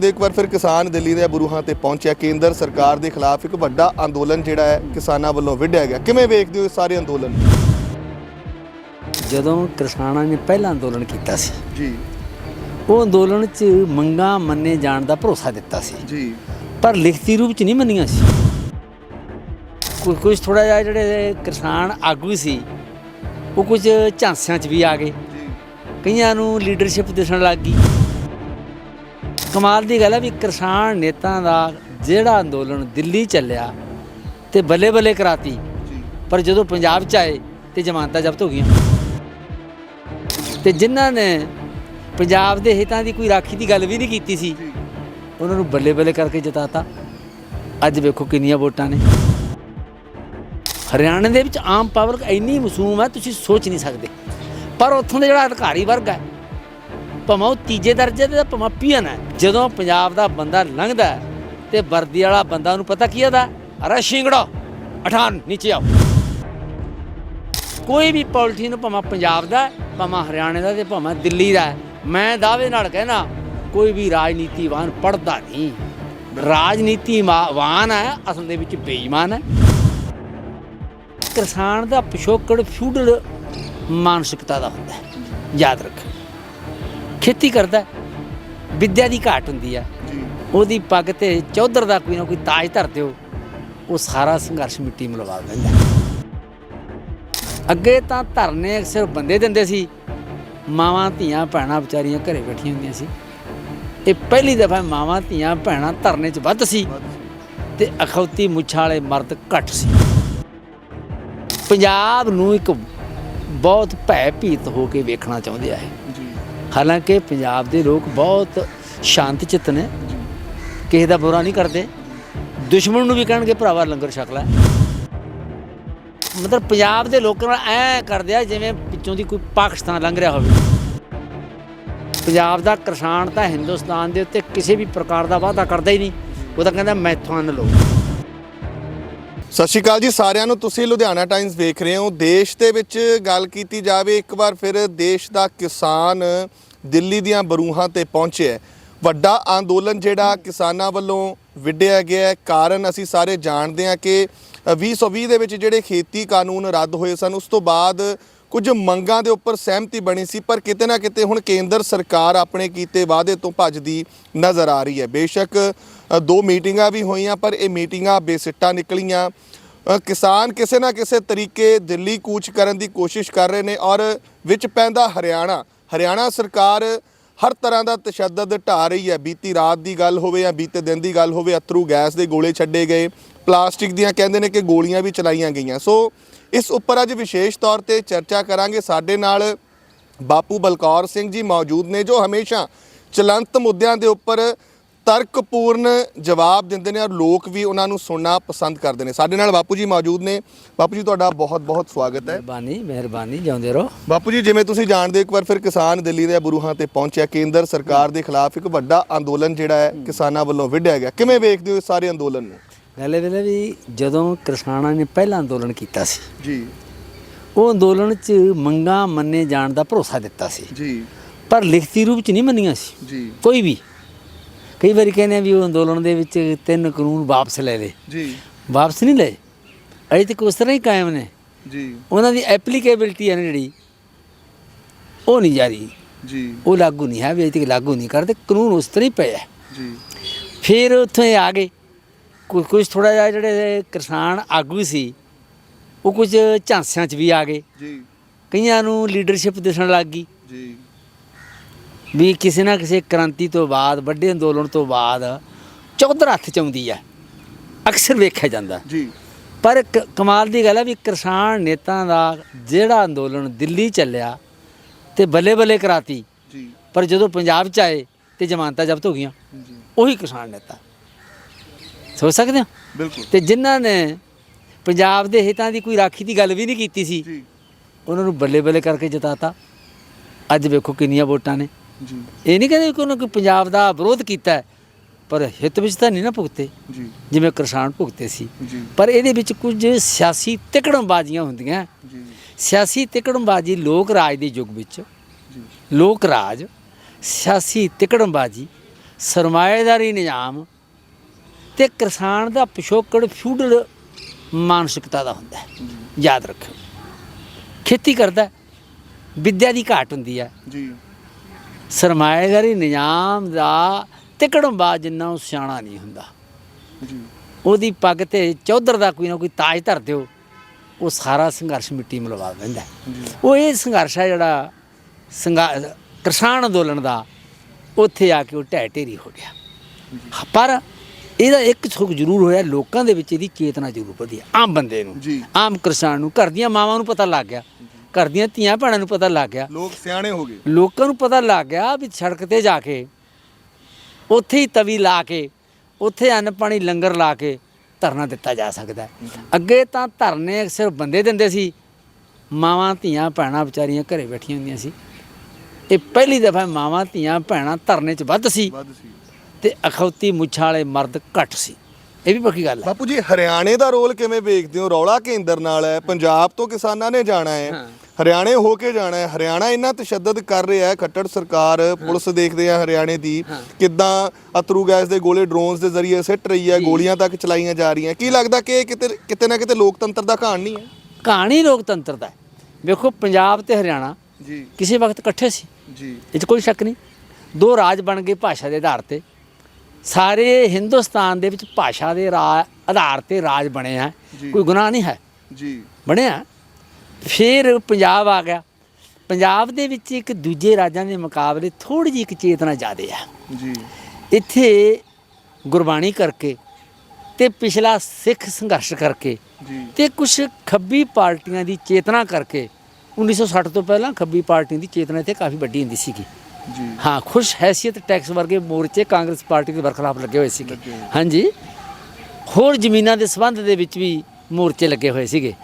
ਦੇ ਇੱਕ ਵਾਰ ਫਿਰ ਕਿਸਾਨ ਦਿੱਲੀ ਦੇ ਬਰੂਹਾਂ ਤੇ ਪਹੁੰਚਿਆ। ਕੇਂਦਰ ਸਰਕਾਰ ਦੇ ਖਿਲਾਫ ਇੱਕ ਵੱਡਾ ਅੰਦੋਲਨ ਜਿਹੜਾ ਹੈ ਕਿਸਾਨਾਂ ਵੱਲੋਂ ਵਿੱਢਿਆ ਗਿਆ। ਕਿਵੇਂ ਵੇਖਦੇ ਹੋ ਇਸ ਸਾਰੇ ਅੰਦੋਲਨ? ਜਦੋਂ ਕਿਸਾਨਾਂ ਨੇ ਪਹਿਲਾ ਅੰਦੋਲਨ ਕੀਤਾ ਸੀ ਜੀ। ਉਹ ਅੰਦੋਲਨ 'ਚ ਮੰਗਾਂ ਮੰਨੇ ਜਾਣ ਦਾ ਭਰੋਸਾ ਦਿੱਤਾ ਸੀ। ਜੀ। ਪਰ ਲਿਖਤੀ ਰੂਪ 'ਚ ਨਹੀਂ ਮੰਨੀਆਂ ਸੀ। ਕੁਝ ਕੁਝ ਥੋੜਾ ਜਿਹਾ ਜਿਹੜੇ ਕਿਸਾਨ ਆਗੂ ਸੀ ਉਹ ਕੁਝ ਝਾਂਸਿਆਂ 'ਚ ਵੀ ਆ ਗਏ। ਕਈਆਂ ਨੂੰ ਲੀਡਰਸ਼ਿਪ ਦਿਸਣ ਲੱਗ ਗਈ। ਕਮਾਲ ਦੀ ਗੱਲ ਹੈ ਵੀ ਕਿਸਾਨ ਨੇਤਾ ਦਾ ਜਿਹੜਾ ਅੰਦੋਲਨ ਦਿੱਲੀ ਚੱਲਿਆ ਤੇ ਬੱਲੇ ਬੱਲੇ ਕਰਾਤੀ। ਪਰ ਜਦੋਂ ਪੰਜਾਬ ਚ ਆਏ ਤੇ ਜ਼ਮਾਨਤਾਂ ਜ਼ਬਤ ਹੋ ਗਈਆਂ। ਤੇ ਜਿਨ੍ਹਾਂ ਨੇ ਪੰਜਾਬ ਦੇ ਹਿੱਤਾਂ ਦੀ ਕੋਈ ਰਾਖੀ ਦੀ ਗੱਲ ਵੀ ਨਹੀਂ ਕੀਤੀ ਸੀ, ਉਹਨਾਂ ਨੂੰ ਬੱਲੇ ਬੱਲੇ ਕਰਕੇ ਜਿਤਾਤਾ। ਅੱਜ ਵੇਖੋ ਕਿੰਨੀਆਂ ਵੋਟਾਂ ਨੇ। ਹਰਿਆਣਾ ਦੇ ਵਿੱਚ ਆਮ ਪਾਵਰ ਇੰਨੀ ਮਸੂਮ ਹੈ ਤੁਸੀਂ ਸੋਚ ਨਹੀਂ ਸਕਦੇ। ਪਰ ਉੱਥੋਂ ਦਾ ਜਿਹੜਾ ਅਧਿਕਾਰੀ ਵਰਗ ਹੈ ਭਾਵੇਂ ਉਹ ਤੀਜੇ ਦਰਜੇ ਦੇ ਭਾਵੇਂ ਪੀਅਨ ਹੈ। ਜਦੋਂ ਪੰਜਾਬ ਦਾ ਬੰਦਾ ਲੰਘਦਾ ਹੈ ਤੇ ਵਰਦੀ ਵਾਲਾ ਬੰਦਾ ਉਹਨੂੰ ਪਤਾ ਕੀ ਆਦਾ? ਅਰੇ ਸ਼ਿੰਗੜੋ ਅਠਾਨ ਨੀਚੇ ਆਓ। ਕੋਈ ਵੀ ਪੋਲੀਟੀਨ ਭਾਵੇਂ ਪੰਜਾਬ ਦਾ ਭਾਵੇਂ ਹਰਿਆਣੇ ਦਾ ਤੇ ਭਾਵੇਂ ਦਿੱਲੀ ਦਾ ਹੈ, ਮੈਂ ਦਾਅਵੇ ਨਾਲ ਕਹਿਣਾ ਕੋਈ ਵੀ ਰਾਜਨੀਤੀਵਾਨ ਪੜਦਾ ਨਹੀਂ। ਰਾਜਨੀਤੀਵਾਨ ਹੈ ਅਸਲ ਦੇ ਵਿੱਚ ਬੇਈਮਾਨ ਹੈ। ਕਿਸਾਨ ਦਾ ਪਿਛੋਕੜ ਫਿਊਡਲ ਮਾਨਸਿਕਤਾ ਦਾ ਹੁੰਦਾ ਹੈ। ਯਾਦ ਰੱਖ। ਖੇਤੀ ਕਰਦਾ ਵਿੱਦਿਆ ਦੀ ਘਾਟ ਹੁੰਦੀ ਜੀ। ਉਹਦੀ ਪੱਗ ਤੇ ਚੌਧਰ ਦਾ ਕੋਈ ਨਾ ਕੋਈ ਤਾਜ ਧਰ ਦਿਓ ਉਹ ਸਾਰਾ ਸੰਘਰਸ਼ ਮਿੱਟੀ ਮਿਲਵਾ ਦਿੰਦਾ। ਅੱਗੇ ਤਾਂ ਧਰਨੇ ਅਕਸਰ ਬੰਦੇ ਦਿੰਦੇ ਸੀ। ਮਾਵਾਂ ਧੀਆਂ ਭੈਣਾਂ ਵਿਚਾਰੀਆਂ ਘਰੇ ਬੈਠੀਆਂ ਹੁੰਦੀਆਂ ਸੀ। ਇਹ ਪਹਿਲੀ ਦਫਾ ਮਾਵਾਂ ਧੀਆਂ ਭੈਣਾਂ ਧਰਨੇ 'ਚ ਵੱਧ ਸੀ ਤੇ ਅਖੌਤੀ ਮੁੱਛਾਂ ਵਾਲੇ ਮਰਦ ਘੱਟ ਸੀ। ਪੰਜਾਬ ਨੂੰ ਇੱਕ ਬਹੁਤ ਭੈ ਭੀਤ ਹੋ ਕੇ ਵੇਖਣਾ ਚਾਹੁੰਦੇ ਆ ਇਹ। ਹਾਲਾਂਕਿ ਪੰਜਾਬ ਦੇ ਲੋਕ ਬਹੁਤ ਸ਼ਾਂਤ ਚਿੱਤ ਨੇ, ਕਿਸੇ ਦਾ ਬੁਰਾ ਨਹੀਂ ਕਰਦੇ। ਦੁਸ਼ਮਣ ਨੂੰ ਵੀ ਕਹਿਣਗੇ, ਭਰਾਵਾ ਲੰਗਰ ਛਕ ਲੈ। ਮਤਲਬ ਪੰਜਾਬ ਦੇ ਲੋਕਾਂ ਨਾਲ ਐ ਕਰਦੇ ਆ, ਜਿਵੇਂ ਪਿੱਛੋਂ ਦੀ ਕੋਈ ਪਾਕਿਸਤਾਨ ਲੰਘ ਰਿਹਾ ਹੋਵੇ। ਪੰਜਾਬ ਦਾ ਕਿਸਾਨ ਤਾਂ ਹਿੰਦੁਸਤਾਨ ਦੇ ਉੱਤੇ ਕਿਸੇ ਵੀ ਪ੍ਰਕਾਰ ਦਾ ਵਾਅਦਾ ਕਰਦਾ ਹੀ ਨਹੀਂ। ਉਹ ਤਾਂ ਕਹਿੰਦਾ, ਮੈਥੋਂ ਅੰਨ ਸਤਿ ਸ਼੍ਰੀ ਅਕਾਲ ਜੀ ਸਾਰਿਆਂ ਨੂੰ ਤੁਸੀਂ ਲੁਧਿਆਣਾ ਟਾਈਮਸ ਵੇਖ ਰਹੇ ਹੋ। ਦੇਸ਼ ਦੇ ਵਿੱਚ ਗੱਲ ਕੀਤੀ ਜਾਵੇ ਇੱਕ ਵਾਰ ਫਿਰ ਦੇਸ਼ ਦਾ ਕਿਸਾਨ ਦਿੱਲੀ ਦੀਆਂ ਬਰੂਹਾਂ ਤੇ ਪਹੁੰਚਿਆ ਵੱਡਾ ਅੰਦੋਲਨ ਜਿਹੜਾ ਕਿਸਾਨਾਂ ਵੱਲੋਂ ਵਿੱਢਿਆ ਗਿਆ ਕਾਰਨ ਅਸੀਂ ਸਾਰੇ ਜਾਣਦੇ ਹਾਂ ਕਿ ਅ, 2020 ਦੇ ਵਿੱਚ ਜਿਹੜੇ ਖੇਤੀ ਕਾਨੂੰਨ ਰੱਦ ਹੋਏ ਸਨ ਉਸ ਤੋਂ ਬਾਅਦ ਕੁਝ ਮੰਗਾਂ ਦੇ ਉੱਪਰ ਸਹਿਮਤੀ ਬਣੀ ਸੀ, ਪਰ ਕਿਤੇ ਨਾ ਕਿਤੇ ਹੁਣ ਕੇਂਦਰ ਸਰਕਾਰ ਆਪਣੇ ਕੀਤੇ ਵਾਅਦੇ ਤੋਂ ਭੱਜਦੀ ਨਜ਼ਰ ਆ ਰਹੀ ਹੈ। ਬੇਸ਼ੱਕ ਦੋ ਮੀਟਿੰਗਾਂ ਵੀ ਹੋਈਆਂ, ਪਰ ਇਹ ਮੀਟਿੰਗਾਂ ਬੇਸਿੱਟਾ ਨਿਕਲੀਆਂ। ਕਿਸਾਨ ਕਿਸੇ ਨਾ ਕਿਸੇ ਤਰੀਕੇ ਦਿੱਲੀ ਕੂਚ ਕਰਨ ਦੀ ਕੋਸ਼ਿਸ਼ ਕਰ ਰਹੇ ਨੇ ਔਰ ਵਿੱਚ ਪੈਂਦਾ ਹਰਿਆਣਾ। ਹਰਿਆਣਾ ਸਰਕਾਰ ਹਰ ਤਰ੍ਹਾਂ ਦਾ ਤਸ਼ੱਦਦ ਢਾ ਰਹੀ ਹੈ। ਬੀਤੀ ਰਾਤ ਦੀ ਗੱਲ ਹੋਵੇ ਜਾਂ ਬੀਤੇ ਦਿਨ ਦੀ ਗੱਲ ਹੋਵੇ, ਅਥਰੂ ਗੈਸ ਦੇ ਗੋਲੇ ਛੱਡੇ ਗਏ। ਪਲਾਸਟਿਕ ਦੀਆਂ ਕਹਿੰਦੇ ਨੇ ਕਿ ਗੋਲੀਆਂ ਵੀ ਚਲਾਈਆਂ ਗਈਆਂ। ਸੋ ਇਸ ਉੱਪਰ ਅੱਜ ਵਿਸ਼ੇਸ਼ ਤੌਰ ਤੇ ਚਰਚਾ ਕਰਾਂਗੇ। ਸਾਡੇ ਨਾਲ ਬਾਪੂ ਬਲਕੌਰ ਸਿੰਘ ਜੀ ਮੌਜੂਦ ਨੇ ਜੋ ਹਮੇਸ਼ਾ ਚਲੰਤ ਮੁੱਦਿਆਂ ਦੇ ਉੱਪਰ ਤਰਕਪੂਰਨ ਜਵਾਬ ਦਿੰਦੇ ਨੇ ਔਰ ਲੋਕ ਵੀ ਉਹਨਾਂ ਨੂੰ ਸੁਣਨਾ ਪਸੰਦ ਕਰਦੇ ਨੇ। ਸਾਡੇ ਨਾਲ ਬਾਪੂ ਜੀ ਮੌਜੂਦ ਨੇ। ਬਾਪੂ ਜੀ ਤੁਹਾਡਾ ਬਹੁਤ ਬਹੁਤ ਸਵਾਗਤ ਹੈ। ਮਿਹਰਬਾਨੀ ਮਿਹਰਬਾਨੀ ਜਿਉਂਦੇ ਰਹੋ। ਬਾਪੂ ਜੀ ਜਿਵੇਂ ਤੁਸੀਂ ਜਾਣਦੇ ਇੱਕ ਵਾਰ ਫਿਰ ਕਿਸਾਨ ਦਿੱਲੀ ਦੇ ਬਰੂਹਾਂ ਤੇ ਪਹੁੰਚਿਆ। ਕੇਂਦਰ ਸਰਕਾਰ ਦੇ ਖਿਲਾਫ ਇੱਕ ਵੱਡਾ ਅੰਦੋਲਨ ਜਿਹੜਾ ਹੈ ਕਿਸਾਨਾਂ ਵੱਲੋਂ ਵਿੱਢਿਆ ਗਿਆ। ਕਿਵੇਂ ਵੇਖਦੇ ਹੋ ਇਸ ਸਾਰੇ ਅੰਦੋਲਨ ਨੂੰ? ਗੱਲ ਵੇਲੇ ਵੀ ਜਦੋਂ ਕਿਸਾਨਾਂ ਨੇ ਪਹਿਲਾ ਅੰਦੋਲਨ ਕੀਤਾ ਸੀ ਜੀ। ਉਹ ਅੰਦੋਲਨ 'ਚ ਮੰਗਾਂ ਮੰਨੇ ਜਾਣ ਦਾ ਭਰੋਸਾ ਦਿੱਤਾ ਸੀ। ਜੀ। ਪਰ ਲਿਖਤੀ ਰੂਪ 'ਚ ਨਹੀਂ ਮੰਨੀਆਂ ਸੀ। ਜੀ। ਕੋਈ ਵੀ। ਕਈ ਵਾਰੀ ਕਹਿੰਦੇ ਆ ਵੀ ਉਹ ਅੰਦੋਲਨ ਦੇ ਵਿੱਚ ਤਿੰਨ ਕਾਨੂੰਨ ਵਾਪਸ ਲੈ ਲਏ। ਜੀ। ਵਾਪਸ ਨਹੀਂ ਲਏ। ਅਜੇ ਤੱਕ ਉਸ ਤਰ੍ਹਾਂ ਹੀ ਕਾਇਮ ਨੇ। ਜੀ। ਉਹਨਾਂ ਦੀ ਐਪਲੀਕੇਬਿਲਟੀ ਹੈ ਜਿਹੜੀ ਉਹ ਨਹੀਂ ਜਾਰੀ। ਜੀ। ਉਹ ਲਾਗੂ ਨਹੀਂ ਹੈ ਵੀ ਅਜੇ ਤੱਕ ਲਾਗੂ ਨਹੀਂ ਕਰਦੇ। ਕਾਨੂੰਨ ਉਸ ਤਰ੍ਹਾਂ ਹੀ ਹੈ ਜੀ। ਫਿਰ ਉੱਥੇ ਆ ਗਏ। ਕੁਝ ਕੁਝ ਥੋੜਾ ਜਿਹਾ ਜਿਹੜੇ ਕਿਸਾਨ ਆਗੂ ਸੀ ਉਹ ਕੁਝ ਝਾਂਸਿਆਂ 'ਚ ਵੀ ਆ ਗਏ। ਜੀ। ਕਈਆਂ ਨੂੰ ਲੀਡਰਸ਼ਿਪ ਦਿਸਣ ਲੱਗ ਗਈ। ਜੀ। ਵੀ ਕਿਸੇ ਨਾ ਕਿਸੇ ਕ੍ਰਾਂਤੀ ਤੋਂ ਬਾਅਦ ਵੱਡੇ ਅੰਦੋਲਨ ਤੋਂ ਬਾਅਦ ਚੌਧਰ ਹੱਥ ਚ ਆਉਂਦੀ ਹੈ। ਅਕਸਰ ਵੇਖਿਆ ਜਾਂਦਾ। ਜੀ। ਪਰ ਕਮਾਲ ਦੀ ਗੱਲ ਹੈ ਵੀ ਕਿਸਾਨ ਨੇਤਾ ਦਾ ਜਿਹੜਾ ਅੰਦੋਲਨ ਦਿੱਲੀ ਚੱਲਿਆ ਤੇ ਬੱਲੇ ਬੱਲੇ ਕਰਾਤੀ। ਜੀ। ਪਰ ਜਦੋਂ ਪੰਜਾਬ ਚ ਆਏ ਤੇ ਜ਼ਮਾਨਤਾਂ ਜ਼ਬਤ ਹੋ ਗਈਆਂ। ਜੀ। ਉਹੀ ਕਿਸਾਨ ਨੇਤਾ। ਸੋਚ ਸਕਦੇ ਹੋ? ਬਿਲਕੁਲ। ਤੇ ਜਿਨ੍ਹਾਂ ਨੇ ਪੰਜਾਬ ਦੇ ਹਿੱਤਾਂ ਦੀ ਕੋਈ ਰਾਖੀ ਦੀ ਗੱਲ ਵੀ ਨਹੀਂ ਕੀਤੀ ਸੀ ਜੀ। ਉਹਨਾਂ ਨੂੰ ਬੱਲੇ ਬੱਲੇ ਕਰਕੇ ਜਿਤਾਤਾ। ਅੱਜ ਵੇਖੋ ਕਿੰਨੀਆਂ ਵੋਟਾਂ ਨੇ। ਜੀ। ਇਹ ਨਹੀਂ ਕਹਿੰਦੇ ਕਿ ਉਹਨਾਂ ਕੋਈ ਪੰਜਾਬ ਦਾ ਵਿਰੋਧ ਕੀਤਾ ਹੈ, ਪਰ ਹਿੱਤ ਵਿੱਚ ਤਾਂ ਨਹੀਂ ਨਾ ਭੁਗਤੇ। ਜੀ। ਜਿਵੇਂ ਕਿਸਾਨ ਭੁਗਤੇ ਸੀ। ਜੀ। ਪਰ ਇਹਦੇ ਵਿੱਚ ਕੁਝ ਸਿਆਸੀ ਤਿਕੜਮਬਾਜ਼ੀਆਂ ਹੁੰਦੀਆਂ। ਜੀ। ਸਿਆਸੀ ਤਿਕੜਮਬਾਜ਼ੀ ਲੋਕ ਰਾਜ ਦੇ ਯੁੱਗ ਵਿੱਚ। ਜੀ। ਲੋਕ ਰਾਜ ਸਿਆਸੀ ਤਿਕੜਮਬਾਜ਼ੀ ਸਰਮਾਏਦਾਰੀ ਨਿਜ਼ਾਮ ਤੇ ਕਿਸਾਨ ਦਾ ਪਿਛੋਕੜ ਫਿਊਡਲ ਮਾਨਸਿਕਤਾ ਦਾ ਹੁੰਦਾ ਹੈ। ਯਾਦ ਰੱਖੋ ਖੇਤੀ ਕਰਦਾ ਵਿੱਦਿਆ ਦੀ ਘਾਟ ਹੁੰਦੀ ਹੈ। ਜੀ। ਸਰਮਾਏਦਾਰੀ ਨਿਜ਼ਾਮ ਦਾ ਤਿਕੜਮਬਾਜ਼ ਜਿੰਨਾ ਉਹ ਸਿਆਣਾ ਨਹੀਂ ਹੁੰਦਾ। ਜੀ। ਉਹਦੀ ਪੱਗ ਤੇ ਚੌਧਰ ਦਾ ਕੋਈ ਨਾ ਕੋਈ ਤਾਜ ਧਰ ਦਿਓ ਉਹ ਸਾਰਾ ਸੰਘਰਸ਼ ਮਿੱਟੀ ਮਿਲਵਾ ਦਿੰਦਾ। ਉਹ ਇਹ ਸੰਘਰਸ਼ ਹੈ ਜਿਹੜਾ ਕਿਸਾਨ ਅੰਦੋਲਨ ਦਾ ਉੱਥੇ ਆ ਕੇ ਉਹ ਢਹਿ ਢੇਰੀ ਹੋ ਗਿਆ। ਪਰ ਇਹਦਾ ਇੱਕ ਸੁੱਖ ਜ਼ਰੂਰ ਹੋਇਆ ਲੋਕਾਂ ਦੇ ਵਿੱਚ ਇਹਦੀ ਚੇਤਨਾ ਜ਼ਰੂਰ ਵਧੀ ਆਮ ਬੰਦੇ ਨੂੰ ਜੀ। ਆਮ ਕਿਸਾਨ ਨੂੰ ਘਰ ਦੀਆਂ ਮਾਵਾਂ ਨੂੰ ਪਤਾ ਲੱਗ ਗਿਆ ਘਰ ਦੀਆਂ ਧੀਆਂ ਭੈਣਾਂ ਨੂੰ ਪਤਾ ਲੱਗ ਗਿਆ। ਲੋਕ ਸਿਆਣੇ ਹੋ ਗਏ। ਲੋਕਾਂ ਨੂੰ ਪਤਾ ਲੱਗ ਗਿਆ ਵੀ ਸੜਕ ਤੇ ਜਾ ਕੇ ਉੱਥੇ ਹੀ ਤਵੀ ਲਾ ਕੇ ਉੱਥੇ ਅੰਨ ਪਾਣੀ ਲੰਗਰ ਲਾ ਕੇ ਧਰਨਾ ਦਿੱਤਾ ਜਾ ਸਕਦਾ ਹੈ। ਅੱਗੇ ਤਾਂ ਧਰਨੇ ਸਿਰਫ ਬੰਦੇ ਦਿੰਦੇ ਸੀ ਮਾਵਾਂ ਧੀਆਂ ਭੈਣਾਂ ਵਿਚਾਰੀਆਂ ਘਰੇ ਬੈਠੀਆਂ ਹੁੰਦੀਆਂ ਸੀ। ਇਹ ਪਹਿਲੀ ਦਫਾ ਮਾਵਾਂ ਧੀਆਂ ਭੈਣਾਂ ਧਰਨੇ 'ਚ ਵੱਧ ਸੀ। ਵੱਧ ਸੀ। ਤੇ ਅਖੌਤੀ ਮੁੱਛਾਂ ਵਾਲੇ ਮਰਦ ਘੱਟ ਸੀ। ਇਹ ਵੀ ਪੱਕੀ ਗੱਲ ਹੈ। ਬਾਪੂ ਜੀ ਹਰਿਆਣੇ ਦਾ ਰੋਲ ਕਿਵੇਂ ਵੇਖਦੇ ਹੋ? ਰੌਲਾ ਕੇਂਦਰ ਨਾਲ ਹੈ ਪੰਜਾਬ ਤੋਂ ਕਿਸਾਨਾਂ ਨੇ ਜਾਣਾ ਹੈ। ਹਰਿਆਣੇ ਹੋ ਕੇ ਜਾਣਾ ਹੈ। ਹਰਿਆਣਾ ਇੰਨਾ ਤਸ਼ੱਦਦ ਕਰ ਰਿਹਾ ਹੈ ਖੱਟੜ ਸਰਕਾਰ ਪੁਲਿਸ ਦੇਖਦੇ ਆ ਹਰਿਆਣੇ ਦੀ। ਕਿੱਦਾਂ ਅਤਰੂ ਗੈਸ ਦੇ ਗੋਲੇ ਡਰੋਨਸ ਦੇ ਜ਼ਰੀਏ ਸਿੱਟ ਰਹੀ ਹੈ ਗੋਲੀਆਂ ਤੱਕ ਚਲਾਈਆਂ ਜਾ ਰਹੀਆਂ। ਕੀ ਲੱਗਦਾ ਕਿ ਇਹ ਕਿਤੇ ਕਿਤੇ ਨਾ ਕਿਤੇ ਲੋਕਤੰਤਰ ਦਾ ਕਹਾਣ ਨਹੀਂ ਹੈ? ਕਹਾਣੀ ਲੋਕਤੰਤਰ ਦਾ ਹੈ। ਵੇਖੋ ਪੰਜਾਬ ਤੇ ਹਰਿਆਣਾ ਜੀ। ਕਿਸੇ ਵਕਤ ਇਕੱਠੇ ਸੀ। ਜੀ। ਇਹ 'ਚ ਕੋਈ ਸ਼ੱਕ ਨਹੀਂ। ਦੋ ਰਾਜ ਬਣ ਗਏ ਭਾਸ਼ਾ ਦੇ ਆਧਾਰ ਤੇ। ਸਾਰੇ ਹਿੰਦੁਸਤਾਨ ਦੇ ਵਿੱਚ ਭਾਸ਼ਾ ਦੇ ਆਧਾਰ ਤੇ ਰਾਜ ਬਣੇ ਆ। ਕੋਈ ਗੁਨਾਹ ਨਹੀਂ ਹੈ। ਜੀ। ਬਣਿਆ। ਫਿਰ ਪੰਜਾਬ ਆ ਗਿਆ। ਪੰਜਾਬ ਦੇ ਵਿੱਚ ਇੱਕ ਦੂਜੇ ਰਾਜਾਂ ਦੇ ਮੁਕਾਬਲੇ ਥੋੜੀ ਜਿਹੀ ਇੱਕ ਚੇਤਨਾ ਜ਼ਿਆਦੇ ਆ। ਜੀ। ਇੱਥੇ ਗੁਰਬਾਣੀ ਕਰਕੇ ਤੇ ਪਿਛਲਾ ਸਿੱਖ ਸੰਘਰਸ਼ ਕਰਕੇ ਜੀ। ਤੇ ਕੁਝ ਖੱਬੀ ਪਾਰਟੀਆਂ ਦੀ ਚੇਤਨਾ ਕਰਕੇ 1960 ਤੋਂ ਪਹਿਲਾਂ ਖੱਬੀ ਪਾਰਟੀਆਂ ਦੀ ਚੇਤਨਾ ਇੱਥੇ ਕਾਫੀ ਵੱਡੀ ਹੁੰਦੀ ਸੀਗੀ। ਜੀ। ਹਾਂ ਖੁਸ਼ ਹੈਸੀਅਤ ਟੈਕਸ ਵਰਗੇ ਮੋਰਚੇ ਕਾਂਗਰਸ ਪਾਰਟੀ ਦੇ ਬਰਖਲਾਫ ਲੱਗੇ ਹੋਏ ਸੀਗੇ। ਹਾਂਜੀ। ਹੋਰ ਜ਼ਮੀਨਾਂ ਦੇ ਸੰਬੰਧ ਦੇ ਵਿੱਚ ਵੀ ਮੋਰਚੇ ਲੱਗੇ ਹੋਏ ਸੀਗੇ।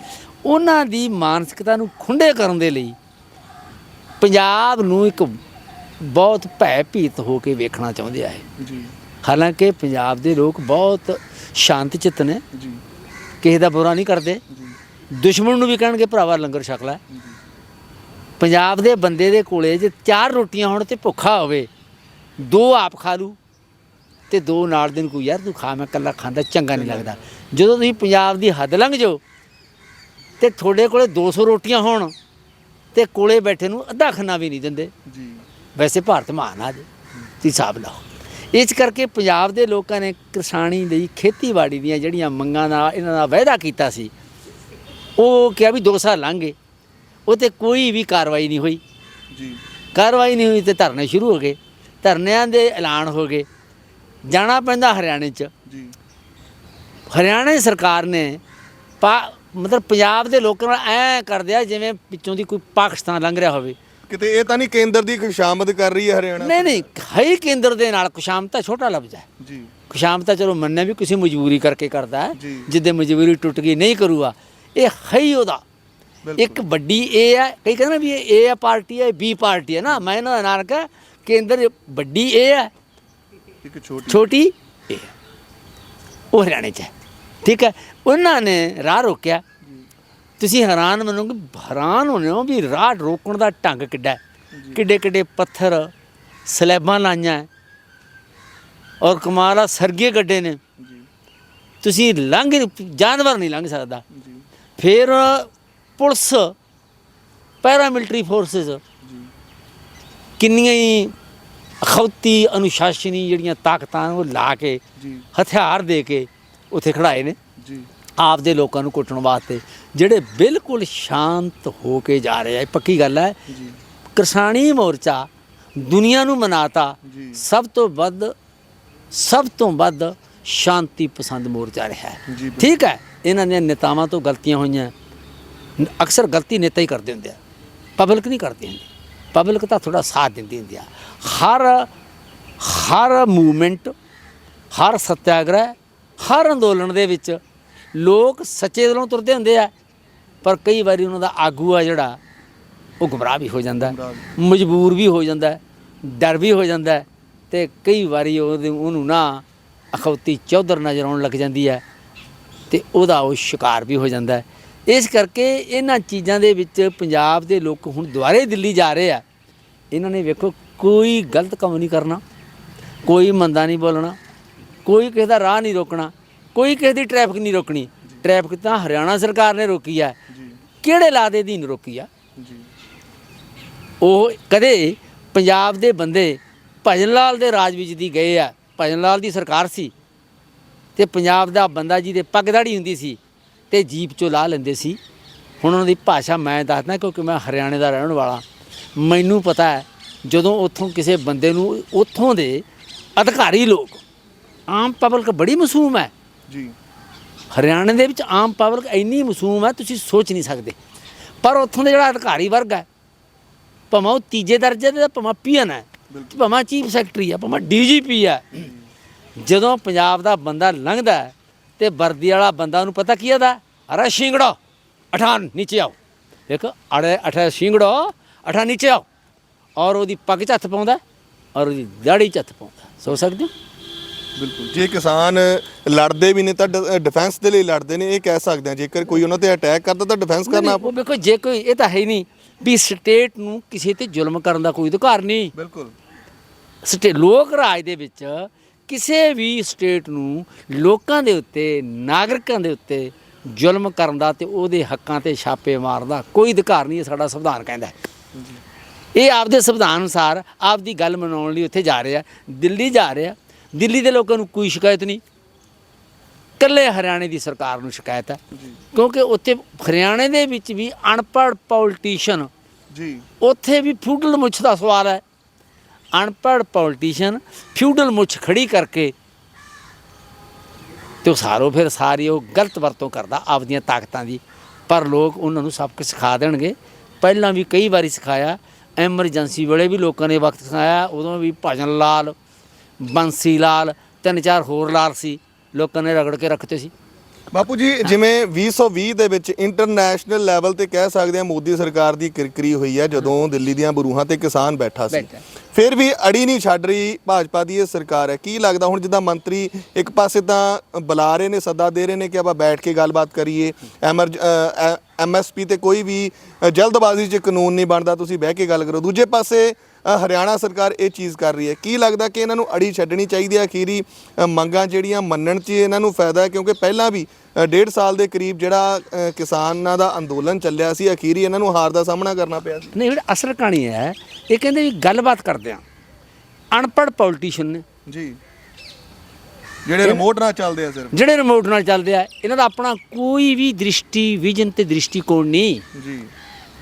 ਉਹਨਾਂ ਦੀ ਮਾਨਸਿਕਤਾ ਨੂੰ ਖੁੰਡੇ ਕਰਨ ਦੇ ਲਈ ਪੰਜਾਬ ਨੂੰ ਇੱਕ ਬਹੁਤ ਭੈ ਭੀਤ ਹੋ ਕੇ ਵੇਖਣਾ ਚਾਹੁੰਦੇ ਆ ਇਹ। ਜੀ। ਹਾਲਾਂਕਿ ਪੰਜਾਬ ਦੇ ਲੋਕ ਬਹੁਤ ਸ਼ਾਂਤ ਚਿੱਤ ਨੇ। ਜੀ। ਕਿਸੇ ਦਾ ਬੁਰਾ ਨਹੀਂ ਕਰਦੇ। ਜੀ। ਦੁਸ਼ਮਣ ਨੂੰ ਵੀ ਕਹਿਣਗੇ ਭਰਾਵਾ ਲੰਗਰ ਛਕ ਲੈ। ਪੰਜਾਬ ਦੇ ਬੰਦੇ ਦੇ ਕੋਲੇ ਜੇ ਚਾਰ ਰੋਟੀਆਂ ਹੋਣ ਤੇ ਭੁੱਖਾ ਹੋਵੇ ਦੋ ਆਪ ਖਾ ਲੂ ਤੇ ਦੋ ਨਾਲ ਦਿਨ ਕੋਈ ਯਾਰ ਤੂੰ ਖਾ ਮੈਂ ਕੱਲਾ ਖਾਂਦਾ ਚੰਗਾ ਨਹੀਂ ਲੱਗਦਾ। ਜਦੋਂ ਤੁਸੀਂ ਪੰਜਾਬ ਦੀ ਹੱਦ ਲੰਘ ਜਾਓ ਤੇ ਤੁਹਾਡੇ ਕੋਲੇ 200 ਰੋਟੀਆਂ ਹੋਣ ਤੇ ਕੋਲੇ ਬੈਠੇ ਨੂੰ ਅੱਧਾ ਖਾਣਾ ਵੀ ਨਹੀਂ ਦਿੰਦੇ। ਜੀ। ਵੈਸੇ ਭਾਰਤ ਮਹਾਨ ਆ ਜੇ ਤੁਸੀਂ ਹਿਸਾਬ ਲਾਓ। ਇਸ ਕਰਕੇ ਪੰਜਾਬ ਦੇ ਲੋਕਾਂ ਨੇ ਕਿਸਾਨੀ ਲਈ ਖੇਤੀਬਾੜੀ ਦੀਆਂ ਜਿਹੜੀਆਂ ਮੰਗਾਂ ਦਾ ਇਹਨਾਂ ਦਾ ਵਾਅਦਾ ਕੀਤਾ ਸੀ ਉਹ ਕਿਹਾ ਵੀ ਦੋ ਸਾਲ ਲੰਘੇ ਉਹ ਤੇ ਕੋਈ ਵੀ ਕਾਰਵਾਈ ਨਹੀਂ ਹੋਈ। ਜੀ। ਕਾਰਵਾਈ ਨਹੀਂ ਹੋਈ ਤੇ ਧਰਨੇ ਸ਼ੁਰੂ ਹੋ ਗਏ। ਧਰਨਿਆਂ ਦੇ ਐਲਾਨ ਹੋ ਗਏ। ਜਾਣਾ ਪੈਂਦਾ ਹਰਿਆਣੇ 'ਚ। ਜੀ। ਹਰਿਆਣਾ ਸਰਕਾਰ ਨੇ ਪਾ ਮਤਲਬ ਪੰਜਾਬ ਦੇ ਲੋਕਾਂ ਨਾਲ ਐ ਕਰਦੇ ਆ ਜਿਵੇਂ ਵਿੱਚੋਂ ਦੀ ਕੋਈ ਪਾਕਿਸਤਾਨ ਲੰਘ ਰਿਹਾ ਹੋਵੇ। ਕਿਤੇ ਇਹ ਤਾਂ ਨਹੀਂ ਕੇਂਦਰ ਦੀ ਖੁਸ਼ਾਮਦ ਕਰ ਰਹੀ ਹੈ ਹਰਿਆਣਾ ਨਹੀਂ ਨਹੀਂ ਹੈ ਹੀ ਕੇਂਦਰ ਦੇ ਨਾਲ ਕੁਸ਼ਾਮਤਾ ਛੋਟਾ ਲਫ਼ਜ਼ ਹੈ। ਜੀ। ਖੁਸ਼ਾਮਤਾ ਚਲੋ ਮੰਨਿਆ ਵੀ ਕਿਸੇ ਮਜਬੂਰੀ ਕਰਕੇ ਕਰਦਾ ਹੈ। ਜਿੱਦੇ ਮਜਬੂਰੀ ਟੁੱਟ ਗਈ ਨਹੀਂ ਕਰੂਗਾ ਇਹ ਹੈ ਹੀ ਉਹਦਾ। ਇੱਕ ਵੱਡੀ ਏ ਹੈ। ਕਈ ਕਹਿੰਦੇ ਨੇ ਵੀ ਇਹ ਏ ਆ ਪਾਰਟੀ ਹੈ ਬੀ ਪਾਰਟੀ ਹੈ। ਨਾ ਮੈਂ ਇਹਨਾਂ ਦਾ ਨਾਮ ਕਹਾ ਕੇਂਦਰ ਵੱਡੀ ਏ ਹੈ ਇੱਕ ਛੋਟੀ। ਛੋਟੀ ਏ। ਉਹ ਹਰਿਆਣੇ 'ਚ ਹੈ। ਠੀਕ ਹੈ? ਉਹਨਾਂ ਨੇ ਰਾਹ ਰੋਕਿਆ। ਤੁਸੀਂ ਹੈਰਾਨ ਮੰਨੋਗੇ ਹੈਰਾਨ ਹੋਣੇ ਹੋ ਵੀ ਰਾਹ ਰੋਕਣ ਦਾ ਢੰਗ ਕਿੱਡਾ। ਕਿੱਡੇ ਕਿੱਡੇ ਪੱਥਰ ਸਲੈਬਾਂ ਲਾਈਆਂ। ਔਰ ਕਮਾਲ ਸਰਗੇ ਗੱਡੇ ਨੇ। ਤੁਸੀਂ ਲੰਘ ਜਾਨਵਰ ਨਹੀਂ ਲੰਘ ਸਕਦਾ। ਫਿਰ ਪੁਲਿਸ ਪੈਰਾਮਿਲਟਰੀ ਫੋਰਸਸ ਜੀ। ਕਿੰਨੀਆਂ ਹੀ ਅਖੌਤੀ ਅਨੁਸ਼ਾਸਨੀ ਜਿਹੜੀਆਂ ਤਾਕਤਾਂ ਉਹ ਲਾ ਕੇ ਹਥਿਆਰ ਦੇ ਕੇ ਉੱਥੇ ਖੜਾਏ ਨੇ। ਜੀ। ਆਪ ਦੇ ਲੋਕਾਂ ਨੂੰ ਕੁੱਟਣ ਵਾਸਤੇ ਜਿਹੜੇ ਬਿਲਕੁਲ ਸ਼ਾਂਤ ਹੋ ਕੇ ਜਾ ਰਹੇ ਆ ਪੱਕੀ ਗੱਲ ਹੈ। ਕਿਸਾਨੀ ਮੋਰਚਾ ਦੁਨੀਆ ਨੂੰ ਮਨਾਤਾ। ਸਭ ਤੋਂ ਵੱਧ ਸਭ ਤੋਂ ਵੱਧ ਸ਼ਾਂਤੀ ਪਸੰਦ ਮੋਰਚਾ ਰਿਹਾ। ਠੀਕ ਹੈ ਇਹਨਾਂ ਦੀਆਂ ਨੇਤਾਵਾਂ ਤੋਂ ਗਲਤੀਆਂ ਹੋਈਆਂ। ਨ- ਅਕਸਰ ਗਲਤੀ ਨੇਤਾ ਹੀ ਕਰਦੇ ਹੁੰਦੇ ਆ। ਪਬਲਿਕ ਨਹੀਂ ਕਰਦੀ ਹੁੰਦੀ। ਪਬਲਿਕ ਤਾਂ ਥੋੜਾ ਸਾਥ ਦਿੰਦੀ ਹੁੰਦੀ ਆ। ਹਰ ਹਰ ਮੂਵਮੈਂਟ ਹਰ ਸੱਤਿਆਗ੍ਰਹਿ ਹਰ ਅੰਦੋਲਨ ਦੇ ਵਿੱਚ ਲੋਕ ਸੱਚੇ ਦਿਲੋਂ ਤੁਰਦੇ ਹੁੰਦੇ ਆ। ਪਰ ਕਈ ਵਾਰੀ ਉਹਨਾਂ ਦਾ ਆਗੂ ਆ ਜਿਹੜਾ ਉਹ ਗੁੰਮਰਾਹ ਵੀ ਹੋ ਜਾਂਦਾ ਮਜਬੂਰ ਵੀ ਹੋ ਜਾਂਦਾ ਡਰ ਵੀ ਹੋ ਜਾਂਦਾ ਤੇ ਕਈ ਵਾਰੀ ਉਹਨੂੰ ਨਾ ਅਖੌਤੀ ਚੌਧਰ ਨਜ਼ਰ ਆਉਣ ਲੱਗ ਜਾਂਦੀ ਹੈ ਤੇ ਉਹਦਾ ਉਹ ਸ਼ਿਕਾਰ ਵੀ ਹੋ ਜਾਂਦਾ ਹੈ। ਇਸ ਕਰਕੇ ਇਹਨਾਂ ਚੀਜ਼ਾਂ ਦੇ ਵਿੱਚ ਪੰਜਾਬ ਦੇ ਲੋਕ ਹੁਣ ਦੁਬਾਰੇ ਦਿੱਲੀ ਜਾ ਰਹੇ ਆ। ਇਹਨਾਂ ਨੇ ਵੇਖੋ ਕੋਈ ਗਲਤ ਕੰਮ ਨਹੀਂ ਕਰਨਾ ਕੋਈ ਮੰਦਾ ਨਹੀਂ ਬੋਲਣਾ ਕੋਈ ਕਿਸੇ ਦਾ ਰਾਹ ਨਹੀਂ ਰੋਕਣਾ ਕੋਈ ਕਿਸੇ ਦੀ ਟ੍ਰੈਫਿਕ ਨਹੀਂ ਰੋਕਣੀ। ਟ੍ਰੈਫਿਕ ਤਾਂ ਹਰਿਆਣਾ ਸਰਕਾਰ ਨੇ ਰੋਕੀ ਆ। ਕਿਹੜੇ ਲਾ ਦੇ ਅਧੀਨ ਰੋਕੀ ਆ? ਉਹ ਕਦੇ ਪੰਜਾਬ ਦੇ ਬੰਦੇ ਭਜਨ ਲਾਲ ਦੇ ਰਾਜ ਵਿੱਚ ਦੀ ਗਏ ਆ। ਭਜਨ ਲਾਲ ਦੀ ਸਰਕਾਰ ਸੀ ਤੇ ਪੰਜਾਬ ਦਾ ਬੰਦਾ ਜੀ ਦੇ ਪੱਗਦਾੜੀ ਹੁੰਦੀ ਸੀ। ਤੇ ਜੀਪ ਚੋਂ ਲਾ ਲੈਂਦੇ ਸੀ। ਹੁਣ ਉਹਨਾਂ ਦੀ ਭਾਸ਼ਾ ਮੈਂ ਦੱਸਦਾ ਕਿਉਂਕਿ ਮੈਂ ਹਰਿਆਣੇ ਦਾ ਰਹਿਣ ਵਾਲਾ। ਮੈਨੂੰ ਪਤਾ ਹੈ ਜਦੋਂ ਉੱਥੋਂ ਕਿਸੇ ਬੰਦੇ ਨੂੰ ਉੱਥੋਂ ਦੇ ਅਧਿਕਾਰੀ ਲੋਕ ਆਮ ਪਬਲਿਕ ਬੜੀ ਮਾਸੂਮ ਹੈ। ਜੀ। ਹਰਿਆਣੇ ਦੇ ਵਿੱਚ ਆਮ ਪਬਲਿਕ ਇੰਨੀ ਮਾਸੂਮ ਹੈ ਤੁਸੀਂ ਸੋਚ ਨਹੀਂ ਸਕਦੇ। ਪਰ ਉੱਥੋਂ ਦਾ ਜਿਹੜਾ ਅਧਿਕਾਰੀ ਵਰਗ ਹੈ ਭਾਵੇਂ ਉਹ ਤੀਜੇ ਦਰਜੇ ਦੇ ਭਾਵੇਂ ਪੀਐਨ ਹੈ। ਭਾਵੇਂ ਚੀਫ ਸੈਕਟਰੀ ਹੈ ਭਾਵੇਂ ਡੀਜੀਪੀ ਹੈ ਜਦੋਂ ਪੰਜਾਬ ਦਾ ਬੰਦਾ ਲੰਘਦਾ ਹੈ, ਤੇ ਵਰਦੀ ਵਾਲਾ ਬੰਦਾ ਉਹਨੂੰ ਪਤਾ ਕੀ ਆਦਾ? ਅਰੇ ਸ਼ਿੰਗੜੋ ਅਠਾਨ ਨੀਚੇ ਆਓ। ਦੇਖੋ ਅੜੇ ਅਠਾ ਸ਼ਿੰਗੜੋ ਅਠਾ ਨੀਚੇ ਆਓ। ਔਰ ਉਹਦੀ ਪੱਗ 'ਚ ਹੱਥ ਪਾਉਂਦਾ ਔਰ ਉਹਦੀ ਦਾੜੀ 'ਚ ਹੱਥ ਪਾਉਂਦਾ। ਸੋ ਸਕਦੇ ਹੋ? ਬਿਲਕੁਲ। ਜੇ ਕਿਸਾਨ ਲੜਦੇ ਵੀ ਨੇ ਤਾਂ ਡਿਫੈਂਸ ਦੇ ਲਈ ਲੜਦੇ ਨੇ ਇਹ ਕਹਿ ਸਕਦੇ ਆ ਜੇਕਰ ਕੋਈ ਉਹਨਾਂ ਤੇ ਅਟੈਕ ਕਰਦਾ ਤਾਂ ਡਿਫੈਂਸ ਕਰਨਾ ਉਹ ਵੇਖੋ ਜੇ ਕੋਈ ਇਹ ਤਾਂ ਹੈ ਹੀ ਨਹੀਂ ਵੀ ਸਟੇਟ ਨੂੰ ਕਿਸੇ ਤੇ ਜ਼ੁਲਮ ਕਰਨ ਦਾ ਕੋਈ ਅਧਿਕਾਰ ਨਹੀਂ। ਬਿਲਕੁਲ। ਸਟੇ ਲੋਕ ਰਾਜ ਦੇ ਵਿੱਚ ਕਿਸੇ ਵੀ ਸਟੇਟ ਨੂੰ ਲੋਕਾਂ ਦੇ ਉੱਤੇ ਨਾਗਰਿਕਾਂ ਦੇ ਉੱਤੇ ਜ਼ੁਲਮ ਕਰਨ ਦਾ ਤੇ ਉਹਦੇ ਹੱਕਾਂ ਤੇ ਛਾਪੇ ਮਾਰਨ ਦਾ ਕੋਈ ਅਧਿਕਾਰ ਨਹੀਂ ਸਾਡਾ ਸੰਵਿਧਾਨ ਕਹਿੰਦਾ ਹੈ। ਇਹ ਆਪਦੇ ਸੰਵਿਧਾਨ ਅਨੁਸਾਰ ਆਪਦੀ ਗੱਲ ਮਨਾਉਣ ਲਈ ਉੱਥੇ ਜਾ ਰਿਹਾ ਦਿੱਲੀ ਜਾ ਰਿਹਾ ਦਿੱਲੀ ਦੇ ਲੋਕਾਂ ਨੂੰ ਕੋਈ ਸ਼ਿਕਾਇਤ ਨਹੀਂ। ਇਕੱਲੇ ਹਰਿਆਣੇ ਦੀ ਸਰਕਾਰ ਨੂੰ ਸ਼ਿਕਾਇਤ ਹੈ। ਕਿਉਂਕਿ ਉੱਥੇ ਹਰਿਆਣੇ ਦੇ ਵਿੱਚ ਵੀ ਅਨਪੜ੍ਹ ਪੋਲੀਟੀਸ਼ੀਅਨ ਜੀ। ਉੱਥੇ ਵੀ ਫਿਊਡਲ ਮੁੱਛ ਦਾ ਸਵਾਲ ਹੈ। ਅਨਪੜ੍ਹ ਪੋਲੀਟੀਸ਼ੀਅਨ ਫਿਊਡਲ ਮੁੱਛ ਖੜੀ ਕਰਕੇ ਤੇ ਉਹ ਸਾਰੋ ਫਿਰ ਸਾਰੀ ਉਹ ਗਲਤ ਵਰਤੋਂ ਕਰਦਾ ਆਪਦੀਆਂ ਤਾਕਤਾਂ ਦੀ। ਪਰ ਲੋਕ ਉਹਨਾਂ ਨੂੰ ਸਭ ਕੁਝ ਸਿਖਾ ਦੇਣਗੇ। ਪਹਿਲਾਂ ਵੀ ਕਈ ਵਾਰੀ ਸਿਖਾਇਆ। ਐਮਰਜੈਂਸੀ ਵੇਲੇ ਵੀ ਲੋਕਾਂ ਨੇ ਵਕਤ ਸਿਖਾਇਆ। ਉਦੋਂ ਵੀ ਭਜਨ ਲਾਲ, ਬੰਸੀ ਲਾਲ, ਤਿੰਨ ਚਾਰ ਹੋਰ ਲਾਲ ਸੀ। ਲੋਕਾਂ ਨੇ ਰਗੜ ਕੇ ਰੱਖਤੇ ਸੀ। ਬਾਪੂ ਜੀ ਜਿਵੇਂ 2020 ਦੇ ਵਿੱਚ ਇੰਟਰਨੈਸ਼ਨਲ ਲੈਵਲ ਤੇ ਕਹਿ ਸਕਦੇ ਆ ਮੋਦੀ ਸਰਕਾਰ ਦੀ ਕਿਰਕਰੀ ਹੋਈ ਹੈ ਜਦੋਂ ਦਿੱਲੀ ਦੀਆਂ ਬਰੂਹਾਂ ਤੇ ਕਿਸਾਨ ਬੈਠਾ ਸੀ। ਫਿਰ ਵੀ ਅੜੀ ਨਹੀਂ ਛੱਡ ਰਹੀ ਭਾਜਪਾ ਦੀ ਇਹ ਸਰਕਾਰ ਹੈ। ਕੀ ਲੱਗਦਾ ਹੁਣ ਜਿੱਦਾਂ ਮੰਤਰੀ ਇੱਕ ਪਾਸੇ ਤਾਂ ਬੁਲਾ ਰਹੇ ਨੇ ਸੱਦਾ ਦੇ ਰਹੇ ਨੇ ਕਿ ਆਪਾਂ ਬੈਠ ਕੇ ਗੱਲਬਾਤ ਕਰੀਏ ਐਮਰਜ ਐਮਐਸਪੀ ਤੇ ਕੋਈ ਵੀ ਜਲਦਬਾਜ਼ੀ 'ਚ ਕਾਨੂੰਨ ਨਹੀਂ ਬਣਦਾ ਤੁਸੀਂ ਬਹਿ ਕੇ ਗੱਲ ਕਰੋ। ਦੂਜੇ ਪਾਸੇ ਹਰਿਆਣਾ ਸਰਕਾਰ ਇਹ ਚੀਜ਼ ਕਰ ਰਹੀ ਹੈ। ਕੀ ਲੱਗਦਾ ਕਿ ਇਹਨਾਂ ਨੂੰ ਅੜੀ ਛੱਡਣੀ ਚਾਹੀਦੀ ਹੈ? ਅਖੀਰੀ ਮੰਗਾਂ ਜਿਹੜੀਆਂ ਮੰਨਣ 'ਚ ਇਹਨਾਂ ਨੂੰ ਫਾਇਦਾ ਹੈ ਕਿਉਂਕਿ ਪਹਿਲਾਂ ਵੀ ਡੇਢ ਸਾਲ ਦੇ ਕਰੀਬ ਜਿਹੜਾ ਕਿਸਾਨਾਂ ਦਾ ਅੰਦੋਲਨ ਚੱਲਿਆ ਸੀ ਅਖੀਰੀ ਇਹਨਾਂ ਨੂੰ ਹਾਰ ਦਾ ਸਾਹਮਣਾ ਕਰਨਾ ਪਿਆ ਸੀ। ਨਹੀਂ ਜਿਹੜਾ ਅਸਲ ਕਹਾਣੀ ਹੈ ਇਹ ਕਹਿੰਦੇ ਵੀ ਗੱਲਬਾਤ ਕਰਦੇ ਆ ਅਨਪੜ੍ਹ ਪੋਲੀਟੀਸ਼ੀਅਨ ਨੇ। ਜੀ। ਜਿਹੜੇ ਰਿਮੋਟ ਨਾਲ ਚੱਲਦੇ ਆ ਸਿਰਫ। ਜਿਹੜੇ ਰਿਮੋਟ ਨਾਲ ਚੱਲਦੇ ਆ ਇਹਨਾਂ ਦਾ ਆਪਣਾ ਕੋਈ ਵੀ ਦ੍ਰਿਸ਼ਟੀ ਵਿਜ਼ਨ ਤੇ ਦ੍ਰਿਸ਼ਟੀਕੋਣ ਨਹੀਂ। ਜੀ।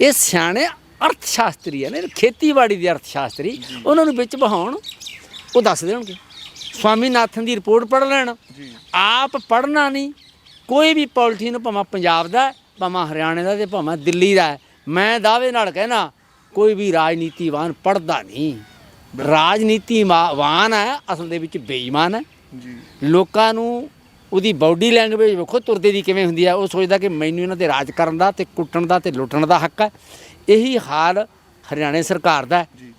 ਇਹ ਸਿਆਣੇ ਅਰਥ ਸ਼ਾਸਤਰੀ ਆ ਨੇ ਖੇਤੀਬਾੜੀ ਦੇ ਅਰਥ ਸ਼ਾਸਤਰੀ ਉਹਨਾਂ ਨੂੰ ਵਿੱਚ ਬਹਾਉਣ ਉਹ ਦੱਸ ਦੇਣਗੇ। ਸਵਾਮੀਨਾਥਨ ਦੀ ਰਿਪੋਰਟ ਪੜ੍ਹ ਲੈਣ। ਆਪ ਪੜ੍ਹਨਾ ਨਹੀਂ। ਕੋਈ ਵੀ ਪੋਲੀਟੀਨ ਭਾਵੇਂ ਪੰਜਾਬ ਦਾ ਹੈ, ਭਾਵੇਂ ਹਰਿਆਣੇ ਦਾ ਤੇ ਭਾਵੇਂ ਦਿੱਲੀ ਦਾ ਹੈ। ਮੈਂ ਦਾਅਵੇ ਨਾਲ ਕਹਿਣਾ ਕੋਈ ਵੀ ਰਾਜਨੀਤੀਵਾਨ ਪੜ੍ਹਦਾ ਨਹੀਂ। ਰਾਜਨੀਤੀਵਾਨ ਹੈ ਅਸਲ ਦੇ ਵਿੱਚ ਬੇਈਮਾਨ ਹੈ। ਜੀ। ਲੋਕਾਂ ਨੂੰ ਉਹਦੀ ਬਾਡੀ ਲੈਂਗੁਏਜ ਵੇਖੋ ਤੁਰਦੇ ਦੀ ਕਿਵੇਂ ਹੁੰਦੀ ਆ ਉਹ ਸੋਚਦਾ ਕਿ ਮੈਨੂੰ ਇਹਨਾਂ ਤੇ ਰਾਜ ਕਰਨ ਦਾ ਤੇ ਕੁੱਟਣ ਦਾ ਤੇ ਲੁੱਟਣ ਦਾ ਹੱਕ ਹੈ। ਇਹੀ ਹਾਲ ਹਰਿਆਣੇ ਸਰਕਾਰ ਦਾ ਹੈ। ਜੀ।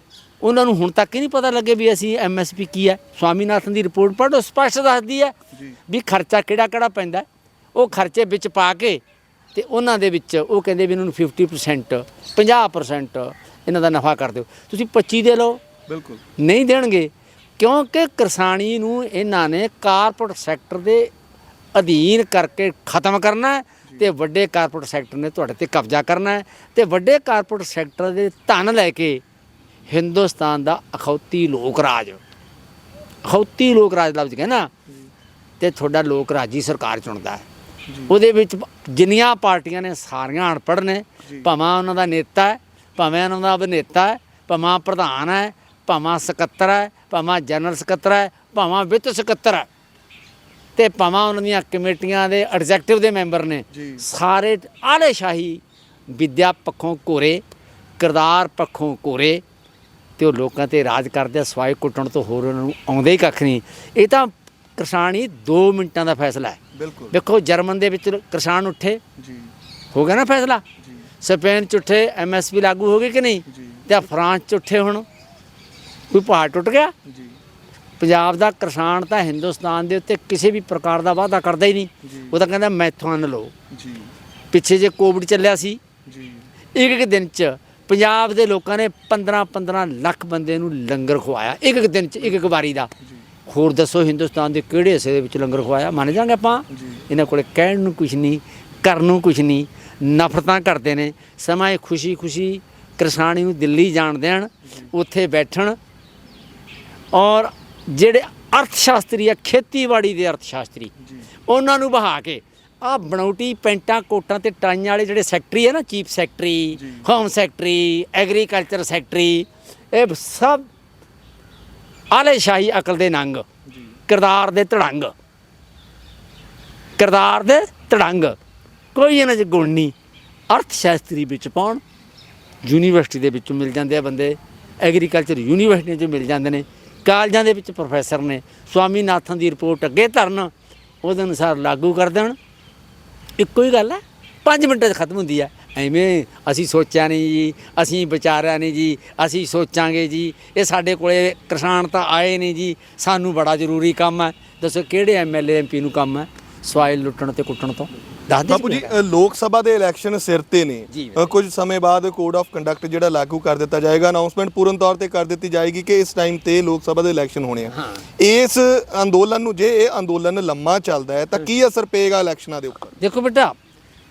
ਉਹਨਾਂ ਨੂੰ ਹੁਣ ਤੱਕ ਹੀ ਨਹੀਂ ਪਤਾ ਲੱਗੇ ਵੀ ਅਸੀਂ ਐਮਐਸਪੀ ਕੀ ਹੈ। ਸਵਾਮੀਨਾਥਨ ਦੀ ਰਿਪੋਰਟ ਪੜ੍ਹੋ ਸਪਸ਼ਟ ਦੱਸਦੀ ਹੈ ਵੀ ਖਰਚਾ ਕਿਹੜਾ ਕਿਹੜਾ ਪੈਂਦਾ। ਉਹ ਖਰਚੇ ਵਿੱਚ ਪਾ ਕੇ ਤੇ ਉਹਨਾਂ ਦੇ ਵਿੱਚ ਉਹ ਕਹਿੰਦੇ ਵੀ ਇਹਨਾਂ ਨੂੰ 50% 50% ਇਹਨਾਂ ਦਾ ਨਫਾ ਕਰ ਦਿਓ। ਤੁਸੀਂ 25 ਦੇ ਲਓ। ਬਿਲਕੁਲ। ਨਹੀਂ ਦੇਣਗੇ ਕਿਉਂਕਿ ਕਿਸਾਨੀ ਨੂੰ ਇਹਨਾਂ ਨੇ ਕਾਰਪੋਰੇਟ ਸੈਕਟਰ ਦੇ ਅਧੀਨ ਕਰਕੇ ਖਤਮ ਕਰਨਾ ਹੈ। ਤੇ ਵੱਡੇ ਕਾਰਪੋਰੇਟ ਸੈਕਟਰ ਨੇ ਤੁਹਾਡੇ ਤੇ ਕਬਜ਼ਾ ਕਰਨਾ ਹੈ ਤੇ ਵੱਡੇ ਕਾਰਪੋਰੇਟ ਸੈਕਟਰ ਦੇ ਧਨ ਲੈ ਕੇ ਹਿੰਦੁਸਤਾਨ ਦਾ ਅਖੌਤੀ ਲੋਕ ਰਾਜ ਅਖੌਤੀ ਲੋਕ ਰਾਜ ਲਫ਼ਜ਼ ਕਹਿੰਦਾ ਤੇ ਤੁਹਾਡਾ ਲੋਕ ਰਾਜੀ ਸਰਕਾਰ ਚੁਣਦਾ ਹੈ। ਉਹਦੇ ਵਿੱਚ ਜਿੰਨੀਆਂ ਪਾਰਟੀਆਂ ਨੇ ਸਾਰੀਆਂ ਅਨਪੜ੍ਹ ਨੇ ਭਾਵੇਂ ਉਹਨਾਂ ਦਾ ਨੇਤਾ ਹੈ ਭਾਵੇਂ ਉਹਨਾਂ ਦਾ ਅਭਿਨੇਤਾ ਹੈ ਭਾਵੇਂ ਪ੍ਰਧਾਨ ਹੈ ਭਾਵੇਂ ਸਕੱਤਰ ਹੈ ਭਾਵੇਂ ਜਨਰਲ ਸਕੱਤਰ ਹੈ ਭਾਵੇਂ ਵਿੱਤ ਸਕੱਤਰ ਹੈ। ਤੇ ਭਾਵੇਂ ਉਹਨਾਂ ਦੀਆਂ ਕਮੇਟੀਆਂ ਦੇ ਐਗਜ਼ੈਕਟਿਵ ਦੇ ਮੈਂਬਰ ਨੇ। ਸਾਰੇ ਆਲੇ ਸ਼ਾਹੀ ਵਿਦਿਆ ਪੱਖੋਂ ਕੋਰੇ ਕਿਰਦਾਰ ਪੱਖੋਂ ਕੋਰੇ ਤੇ ਉਹ ਲੋਕਾਂ ਤੇ ਰਾਜ ਕਰਦੇ ਆ ਸਵਾਏ ਕੁੱਟਣ ਤੋਂ ਹੋਰ ਉਹਨਾਂ ਨੂੰ ਆਉਂਦੇ ਹੀ ਕੱਖ ਨਹੀਂ। ਇਹ ਤਾਂ ਕਿਸਾਨ ਹੀ 2 ਮਿੰਟਾਂ ਦਾ ਫੈਸਲਾ ਹੈ। ਬਿਲਕੁਲ। ਵੇਖੋ ਜਰਮਨ ਦੇ ਵਿੱਚ ਕਿਸਾਨ ਉੱਠੇ। ਜੀ। ਹੋ ਗਿਆ ਨਾ ਫੈਸਲਾ? ਜੀ। ਸਪੇਨ ਚ ਉੱਠੇ ਐਮਐਸਪੀ ਲਾਗੂ ਹੋ ਗਈ ਕਿ ਨਹੀਂ? ਜੀ। ਤੇ ਫਰਾਂਸ ਚ ਉੱਠੇ ਹੁਣ। ਕੋਈ ਪਹਾੜ ਟੁੱਟ ਗਿਆ? ਜੀ। ਪੰਜਾਬ ਦਾ ਕਿਸਾਨ ਤਾਂ ਹਿੰਦੁਸਤਾਨ ਦੇ ਉੱਤੇ ਕਿਸੇ ਵੀ ਪ੍ਰਕਾਰ ਦਾ ਵਾਅਦਾ ਕਰਦਾ ਹੀ ਨਹੀਂ। ਉਹ ਤਾਂ ਕਹਿੰਦਾ ਮੈਥੋਂ ਅੰਨ ਲਓ। ਜੀ। ਪਿੱਛੇ ਜੇ ਕੋਵਿਡ ਚੱਲਿਆ ਸੀ ਜੀ। ਇੱਕ ਇੱਕ ਦਿਨ ਚ ਪੰਜਾਬ ਦੇ ਲੋਕਾਂ ਨੇ 15 15 ਲੱਖ ਬੰਦੇ ਨੂੰ ਲੰਗਰ ਖਵਾਇਆ। ਇੱਕ ਇੱਕ ਦਿਨ ਚ ਇੱਕ ਇੱਕ ਵਾਰੀ ਦਾ। ਹੋਰ ਦੱਸੋ ਹਿੰਦੁਸਤਾਨ ਦੇ ਕਿਹੜੇ ਹਿੱਸੇ ਦੇ ਵਿੱਚ ਲੰਗਰ ਖਵਾਇਆ? ਮੰਨ ਜਾਾਂਗੇ ਆਪਾਂ? ਇਹਨਾਂ ਕੋਲੇ ਕਹਿਣ ਨੂੰ ਕੁਝ ਨਹੀਂ ਕਰਨ ਨੂੰ ਕੁਝ ਨਹੀਂ ਨਫ਼ਰਤਾਂ ਕਰਦੇ ਨੇ। ਸਮਾਂ ਇਹ ਖੁਸ਼ੀ ਖੁਸ਼ੀ ਕਿਸਾਨੀ ਨੂੰ ਦਿੱਲੀ ਜਾਣ ਦੇਣ ਉੱਥੇ ਬੈਠਣ ਔਰ ਜਿਹੜੇ ਅਰਥ ਸ਼ਾਸਤਰੀ ਆ ਖੇਤੀਬਾੜੀ ਦੇ ਅਰਥ ਸ਼ਾਸਤਰੀ ਉਹਨਾਂ ਨੂੰ ਬਹਾ ਕੇ ਆ ਬਣਾਉਟੀ ਪੈਂਟਾਂ ਕੋਟਾਂ ਤੇ ਟਾਈਆਂ ਵਾਲੇ ਜਿਹੜੇ ਸੈਕਟਰੀ ਹੈ ਨਾ chief secretary home secretary agriculture secretary ਇਹ ਸਭ ਆਲੇ ਸ਼ਾਹੀ ਅਕਲ ਦੇ ਨੰਗ ਕਿਰਦਾਰ ਦੇ ਧੜੰਗ। ਕਿਰਦਾਰ ਦੇ ਧੜੰਗ। ਕੋਈ ਇਹਨਾਂ 'ਚ ਗੁਣ ਨਹੀਂ। ਅਰਥ ਸ਼ਾਸਤਰੀ ਵਿੱਚ ਪਾਉਣ ਯੂਨੀਵਰਸਿਟੀ ਦੇ ਵਿੱਚੋਂ ਮਿਲ ਜਾਂਦੇ ਆ ਬੰਦੇ ਐਗਰੀਕਲਚਰ ਯੂਨੀਵਰਸਿਟੀਆਂ 'ਚੋਂ ਮਿਲ ਜਾਂਦੇ ਨੇ। ਕਾਲਜਾਂ ਦੇ ਵਿੱਚ ਪ੍ਰੋਫੈਸਰ ਨੇ ਸਵਾਮੀਨਾਥਨ ਦੀ ਰਿਪੋਰਟ ਅੱਗੇ ਧਰਨ, ਉਹਦੇ ਅਨੁਸਾਰ ਲਾਗੂ ਕਰ ਦੇਣ। ਇੱਕੋ ਹੀ ਗੱਲ ਹੈ 5 ਮਿੰਟਾਂ 'ਚ ਖਤਮ ਹੁੰਦੀ ਹੈ। ਐਵੇਂ ਅਸੀਂ ਸੋਚਿਆ ਨਹੀਂ ਜੀ, ਅਸੀਂ ਵਿਚਾਰਿਆ ਨਹੀਂ ਜੀ, ਅਸੀਂ ਸੋਚਾਂਗੇ ਜੀ। ਇਹ ਸਾਡੇ ਕੋਲੇ ਕਿਸਾਨ ਤਾਂ ਆਏ ਨਹੀਂ ਜੀ। ਸਾਨੂੰ ਬੜਾ ਜ਼ਰੂਰੀ ਕੰਮ ਹੈ। ਦੱਸੋ ਕਿਹੜੇ ਐਮਐਲਏ ਐਮਪੀ ਨੂੰ ਕੰਮ ਹੈ? ਸਵਾਇਲ ਲੁੱਟਣ ਤੇ ਕੁੱਟਣ ਤੋਂ। ਦੱਸ ਦੇ ਬਾਪੂ ਜੀ ਅ, ਲੋਕ ਸਭਾ ਦੇ ਇਲੈਕਸ਼ਨ ਸਿਰ ਤੇ ਨੇ। ਜੀ। ਅ, ਕੁਝ ਸਮੇਂ ਬਾਅਦ ਕੋਡ ਆਫ ਕੰਡਕਟ ਜਿਹੜਾ ਲਾਗੂ ਕਰ ਦਿੱਤਾ ਜਾਏਗਾ ਅਨਾਉਂਸਮੈਂਟ ਪੂਰਨ ਤੌਰ ਤੇ ਕਰ ਦਿੱਤੀ ਜਾਏਗੀ ਕਿ ਇਸ ਟਾਈਮ ਤੇ ਲੋਕ ਸਭਾ ਦੇ ਇਲੈਕਸ਼ਨ ਹੋਣੇ ਆ। ਇਸ ਅੰਦੋਲਨ ਨੂੰ ਜੇ ਇਹ ਅੰਦੋਲਨ ਲੰਮਾ ਚੱਲਦਾ ਹੈ ਤਾਂ ਕੀ ਅਸਰ ਪਏਗਾ ਇਲੈਕਸ਼ਨਾਂ ਦੇ ਉੱਪਰ? ਦੇਖੋ ਬੇਟਾ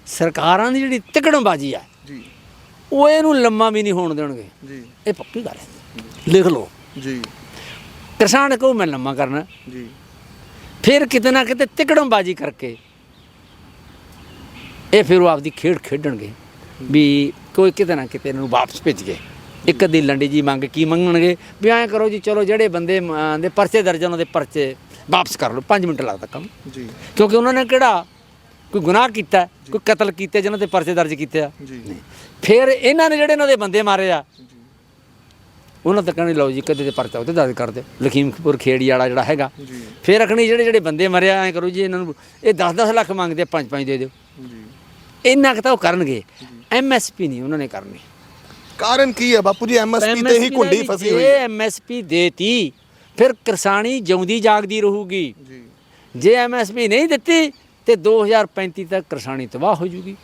ਸਰਕਾਰਾਂ ਦੀ ਜਿਹੜੀ ਤਿਕੜਮਬਾਜ਼ੀ ਜੀ। ਉਹ ਇਹਨੂੰ ਲੰਮਾ ਵੀ ਨਹੀਂ ਹੋਣ ਦੇਣਗੇ। ਜੀ। ਇਹ ਪੱਕੀ ਗੱਲ ਹੈ। ਲਿਖ ਲਓ। ਜੀ। ਕਿਸਾਨ ਕੋ ਮੈਂ ਲੰਮਾ ਕਰਨਾ ਜੀ। ਫਿਰ ਕਿਤੇ ਨਾ ਕਿਤੇ ਤਿਕੜਮਬਾਜ਼ੀ ਕਰਕੇ ਇਹ ਫਿਰ ਉਹ ਆਪਦੀ ਖੇਡ ਖੇਡਣਗੇ ਵੀ ਕੋਈ ਕਿਤੇ ਨਾ ਕਿਤੇ ਇਹਨੂੰ ਵਾਪਸ ਭੇਜ ਗਏ। ਇੱਕ ਅੱਧੀ ਲੰਡੀ ਜੀ ਮੰਗ ਕੀ ਮੰਗਣਗੇ? ਵੀ ਐਂ ਕਰੋ ਜੀ ਚਲੋ ਜਿਹੜੇ ਬੰਦੇ ਦੇ ਪਰਚੇ ਦਰਜ ਉਹਨਾਂ ਦੇ ਪਰਚੇ ਵਾਪਸ ਕਰ ਲਓ 5 ਮਿੰਟ ਲੱਗਦਾ ਕੰਮ। ਜੀ। ਕਿਉਂਕਿ ਉਹਨਾਂ ਨੇ ਕਿਹੜਾ? ਕੋਈ ਗੁਨਾਹ ਕੀਤਾ ਕੋਈ ਕਤਲ ਕੀਤੇ ਜਿਹਨਾਂ ਤੇ ਪਰਚੇ ਦਰਜ ਕੀਤੇ ਆ। ਜੀ। ਫਿਰ ਇਹਨਾਂ ਨੇ ਜਿਹੜੇ ਇਹਨਾਂ ਦੇ ਬੰਦੇ ਮਾਰੇ ਆ ਉਹਨਾਂ ਤਾਂ ਕਹਿਣੀ ਲਓ ਜੀ ਕਦੇ ਤੇ ਪਰਚਾ ਉੱਤੇ ਦਰਜ ਕਰ ਦਿਓ। ਲਖੀਮਪੁਰ ਖੇੜੀ ਵਾਲਾ ਜਿਹੜਾ ਹੈਗਾ। ਫਿਰ ਅਖਣੀ ਜਿਹੜੇ ਜਿਹੜੇ ਬੰਦੇ ਮਰਿਆ ਐ ਕਰੋ ਜੀ ਇਹਨਾਂ ਨੂੰ ਇਹ 10-10 ਲੱਖ ਮੰਗਦੇ 5-5 ਦੇ ਦਿਓ। ਇੰਨਾ ਕੁ ਤਾਂ ਉਹ ਕਰਨਗੇ। ਐਮਐਸਪੀ ਨਹੀਂ ਉਹਨਾਂ ਨੇ ਕਰਨੀ। ਕਾਰਨ ਕੀ ਹੈ? ਬਾਪੂ ਜੀ ਐਮਐਸਪੀ ਤੇ ਹੀ ਵੀ ਫਸੀ ਹੋਈ ਹੈ। ਐਮਐਸਪੀ ਦੇਤੀ ਫਿਰ ਕਿਸਾਨੀ ਜਿਉਂਦੀ ਜਾਗਦੀ ਰਹੂਗੀ। ਜੀ। ਜੇ ਐਮਐਸਪੀ ਨਹੀਂ ਦਿੱਤੀ ਤੇ 2035 ਤੱਕ ਕਿਸਾਨੀ ਤਬਾਹ ਹੋ ਜੂਗੀ।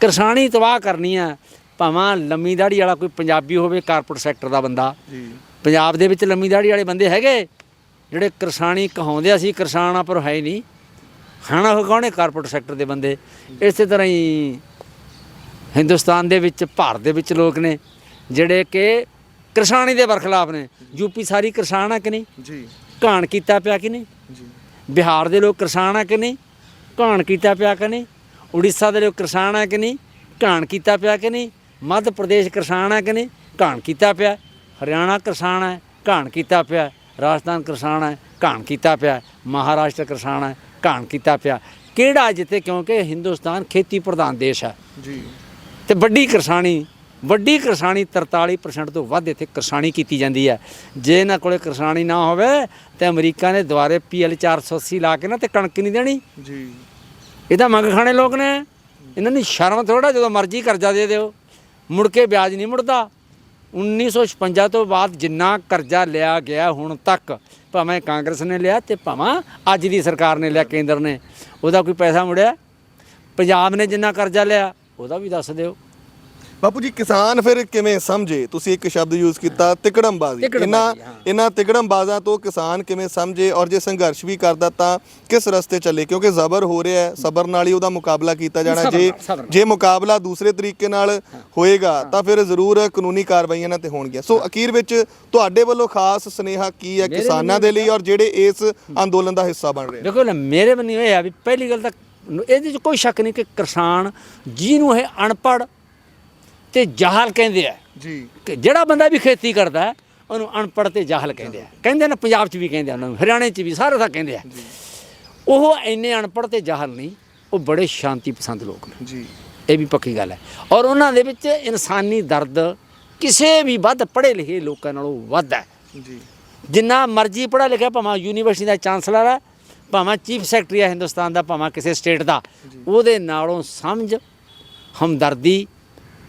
ਕਿਸਾਨੀ ਤਬਾਹ ਕਰਨੀ ਆ ਭਾਵੇਂ ਲੰਮੀ ਦਾੜੀ ਵਾਲਾ ਕੋਈ ਪੰਜਾਬੀ ਹੋਵੇ ਕਾਰਪੋਰੇਟ ਸੈਕਟਰ ਦਾ ਬੰਦਾ। ਜੀ। ਪੰਜਾਬ ਦੇ ਵਿੱਚ ਲੰਮੀ ਦਾੜੀ ਵਾਲੇ ਬੰਦੇ ਹੈਗੇ ਜਿਹੜੇ ਕਿਸਾਨੀ ਕਹਾਉਂਦੇ ਅਸੀਂ ਕਿਸਾਨ ਆ ਪਰ ਹੈ ਨਹੀਂ। ਖਾਣਾ ਉਹ ਕੌਣ ਹੈ ਕਾਰਪੋਰੇਟ ਸੈਕਟਰ ਦੇ ਬੰਦੇ। ਇਸੇ ਤਰ੍ਹਾਂ ਹੀ ਹਿੰਦੁਸਤਾਨ ਦੇ ਵਿੱਚ ਭਾਰਤ ਦੇ ਵਿੱਚ ਲੋਕ ਨੇ ਜਿਹੜੇ ਕਿ ਕਿਸਾਨੀ ਦੇ ਬਰਖਲਾਫ ਨੇ। ਯੂਪੀ ਸਾਰੀ ਕਿਸਾਨ ਆ ਕਿ ਨਹੀਂ? ਜੀ। ਘਾਣ ਕੀਤਾ ਪਿਆ ਕਿ ਨਹੀਂ? ਜੀ। ਬਿਹਾਰ ਦੇ ਲੋਕ ਕਿਸਾਨ ਆ ਕਿ ਨਹੀਂ? ਘਾਣ ਕੀਤਾ ਪਿਆ ਕਿ ਨਹੀਂ? ਉੜੀਸਾ ਦੇ ਲੋਕ ਕਿਸਾਨ ਆ ਕਿ ਨਹੀਂ? ਘਾਣ ਕੀਤਾ ਪਿਆ ਕਿ ਨਹੀਂ? ਮੱਧ ਪ੍ਰਦੇਸ਼ ਕਿਸਾਨ ਆ ਕਿ ਨਹੀਂ? ਘਾਣ ਕੀਤਾ ਪਿਆ। ਹਰਿਆਣਾ ਕਿਸਾਨ ਹੈ ਘਾਣ ਕੀਤਾ ਪਿਆ। ਰਾਜਸਥਾਨ ਕਿਸਾਨ ਹੈ ਘਾਣ ਕੀਤਾ ਪਿਆ। ਮਹਾਰਾਸ਼ਟਰ ਕਿਸਾਨ ਹੈ ਘਾਣ ਕੀਤਾ ਪਿਆ। ਕਿਹੜਾ ਜਿੱਤੇ ਕਿਉਂਕਿ ਹਿੰਦੁਸਤਾਨ ਖੇਤੀ ਪ੍ਰਧਾਨ ਦੇਸ਼ ਹੈ। ਜੀ। ਤੇ ਵੱਡੀ ਕਿਸਾਨੀ ਵੱਡੀ ਕਿਸਾਨੀ 43% ਤੋਂ ਵੱਧ ਇੱਥੇ ਕਿਸਾਨੀ ਕੀਤੀ ਜਾਂਦੀ ਹੈ। ਜੇ ਇਹਨਾਂ ਕੋਲੇ ਕਿਸਾਨੀ ਨਾ ਹੋਵੇ ਤੇ ਅਮਰੀਕਾ ਨੇ ਦੁਆਰੇ ਪੀਐਲ 480 ਲਾ ਕੇ ਨਾ ਤੇ ਕਣਕ ਨਹੀਂ ਦੇਣੀ। ਜੀ। ਇਹ ਤਾਂ ਮੰਗ ਖਾਣੇ ਲੋਕ ਨੇ। ਇਹਨਾਂ ਦੀ ਸ਼ਰਮ ਥੋੜਾ ਜਦੋਂ ਮਰਜ਼ੀ ਕਰਜ਼ਾ ਦੇ ਦਿਓ। ਮੁੜ ਕੇ ਵਿਆਜ ਨਹੀਂ ਮੁੜਦਾ। 1956 ਤੋਂ ਬਾਅਦ ਜਿੰਨਾ ਕਰਜ਼ਾ ਲਿਆ ਗਿਆ ਹੁਣ ਤੱਕ, ਭਾਵੇਂ ਕਾਂਗਰਸ ਨੇ ਲਿਆ ਤੇ ਭਾਵੇਂ ਅੱਜ ਦੀ ਸਰਕਾਰ ਨੇ ਲਿਆ, ਕੇਂਦਰ ਨੇ। ਉਹਦਾ ਕੋਈ ਪੈਸਾ ਮੁੜਿਆ? ਪੰਜਾਬ ਨੇ ਜਿੰਨਾ ਕਰਜ਼ਾ ਲਿਆ, ਉਹਦਾ ਵੀ ਦੱਸ ਦਿਓ। ਬਾਪੂ ਜੀ ਕਿਸਾਨ ਫਿਰ ਕਿਵੇਂ ਸਮਝੇ? ਤੁਸੀਂ ਇੱਕ ਸ਼ਬਦ ਯੂਜ਼ ਕੀਤਾ ਤਿਕੜਮਬਾਜ਼ੀ। ਇਹਨਾਂ। ਇਹਨਾਂ ਤਿਕੜਮਬਾਜ਼ਾਂ ਤੋਂ ਕਿਸਾਨ ਕਿਵੇਂ ਸਮਝੇ ਔਰ ਜੇ ਸੰਘਰਸ਼ ਵੀ ਕਰਦਾ ਤਾਂ ਕਿਸ ਰਸਤੇ ਚੱਲੇ? ਕਿਉਂਕਿ ਜ਼ਬਰ ਹੋ ਰਿਹਾ ਹੈ ਸਬਰ ਨਾਲ ਹੀ ਉਹਦਾ ਮੁਕਾਬਲਾ ਕੀਤਾ ਜਾਣਾ। ਜੇ। ਜੇ ਮੁਕਾਬਲਾ ਦੂਸਰੇ ਤਰੀਕੇ ਨਾਲ ਹੋਏਗਾ ਤਾਂ ਫਿਰ ਜ਼ਰੂਰ ਕਾਨੂੰਨੀ ਕਾਰਵਾਈਆਂ ਨਾਲ ਤੇ ਹੋਣਗੀਆਂ। ਸੋ ਅਖੀਰ ਵਿੱਚ ਤੁਹਾਡੇ ਵੱਲੋਂ ਖਾਸ ਸੁਨੇਹਾ ਕੀ ਹੈ ਕਿਸਾਨਾਂ ਦੇ ਲਈ ਔਰ ਜਿਹੜੇ ਇਸ ਅੰਦੋਲਨ ਦਾ ਹਿੱਸਾ ਬਣ ਰਹੇ ਨੇ? ਦੇਖੋ ਨਾ ਮੇਰੇ ਬੰਨੀ ਇਹ ਆ ਵੀ ਪਹਿਲੀ ਗੱਲ ਤਾਂ ਇਹਦੇ 'ਚ ਕੋਈ ਸ਼ੱਕ ਨਹੀਂ ਕਿ ਕਿਸਾਨ ਜਿਹਨੂੰ ਇਹ ਅਨਪੜ੍ਹ ਤੇ ਜਾਹਲ ਕਹਿੰਦੇ ਆ ਜੀ। ਕਿ ਜਿਹੜਾ ਬੰਦਾ ਵੀ ਖੇਤੀ ਕਰਦਾ ਉਹਨੂੰ ਅਨਪੜ੍ਹ ਤੇ ਜਾਹਲ ਕਹਿੰਦੇ ਆ। ਕਹਿੰਦੇ ਨੇ ਪੰਜਾਬ 'ਚ ਵੀ ਕਹਿੰਦੇ ਆ ਉਹਨਾਂ ਨੂੰ ਹਰਿਆਣੇ 'ਚ ਵੀ ਸਾਰੇ ਥਾਂ ਕਹਿੰਦੇ ਆ। ਉਹ ਇੰਨੇ ਅਨਪੜ੍ਹ ਤੇ ਜਾਹਲ ਨਹੀਂ ਉਹ ਬੜੇ ਸ਼ਾਂਤੀ ਪਸੰਦ ਲੋਕ ਨੇ। ਜੀ। ਇਹ ਵੀ ਪੱਕੀ ਗੱਲ ਹੈ। ਔਰ ਉਹਨਾਂ ਦੇ ਵਿੱਚ ਇਨਸਾਨੀ ਦਰਦ ਕਿਸੇ ਵੀ ਵੱਧ ਪੜ੍ਹੇ ਲਿਖੇ ਲੋਕਾਂ ਨਾਲੋਂ ਵੱਧ ਹੈ। ਜੀ। ਜਿੰਨਾ ਮਰਜ਼ੀ ਪੜ੍ਹਾ ਲਿਖਿਆ ਭਾਵੇਂ ਯੂਨੀਵਰਸਿਟੀ ਦਾ ਚਾਂਸਲਰ ਹੈ ਭਾਵੇਂ ਚੀਫ ਸੈਕਟਰੀ ਹੈ ਹਿੰਦੁਸਤਾਨ ਦਾ ਭਾਵੇਂ ਕਿਸੇ ਸਟੇਟ ਦਾ ਉਹਦੇ ਨਾਲੋਂ ਸਮਝ ਹਮਦਰਦੀ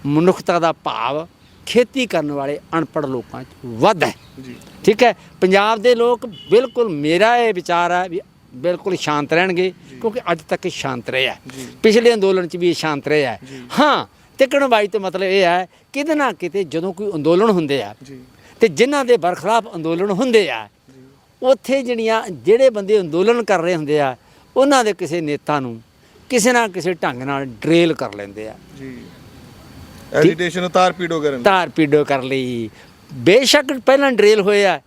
ਮਨੁੱਖਤਾ ਦਾ ਭਾਵ ਖੇਤੀ ਕਰਨ ਵਾਲੇ ਅਨਪੜ੍ਹ ਲੋਕਾਂ 'ਚ ਵੱਧ ਹੈ। ਠੀਕ ਹੈ? ਪੰਜਾਬ ਦੇ ਲੋਕ ਬਿਲਕੁਲ ਮੇਰਾ ਇਹ ਵਿਚਾਰ ਹੈ ਵੀ ਬਿਲਕੁਲ ਸ਼ਾਂਤ ਰਹਿਣਗੇ ਕਿਉਂਕਿ ਅੱਜ ਤੱਕ ਸ਼ਾਂਤ ਰਹੇ ਜੀ। ਪਿਛਲੇ ਅੰਦੋਲਨ 'ਚ ਵੀ ਇਹ ਸ਼ਾਂਤ ਰਹੇ ਹੈ। ਹਾਂ ਤਿਕੜਬਾਈ ਤੋਂ ਮਤਲਬ ਇਹ ਹੈ ਕਿਤੇ ਨਾ ਕਿਤੇ ਜਦੋਂ ਕੋਈ ਅੰਦੋਲਨ ਹੁੰਦੇ ਆ ਤੇ ਜਿਨ੍ਹਾਂ ਦੇ ਬਰਖਲਾਫ ਅੰਦੋਲਨ ਹੁੰਦੇ ਆ ਉੱਥੇ ਜਿਹੜੀਆਂ ਜਿਹੜੇ ਬੰਦੇ ਅੰਦੋਲਨ ਕਰ ਰਹੇ ਹੁੰਦੇ ਆ ਉਹਨਾਂ ਦੇ ਕਿਸੇ ਨੇਤਾ ਨੂੰ ਕਿਸੇ ਨਾ ਕਿਸੇ ਢੰਗ ਨਾਲ ਡਰੇਲ ਕਰ ਲੈਂਦੇ ਆ। ਜੀ। ਐਜੀਟੇਸ਼ਨ ਉਤਾਰ ਪੀੜੋ ਕਰਨ ਧਾਰ ਪੀੜੋ ਕਰ ਲਈ। ਬੇਸ਼ੱਕ ਪਹਿਲਾਂ ਡਰੇਲ ਹੋਏ ਆ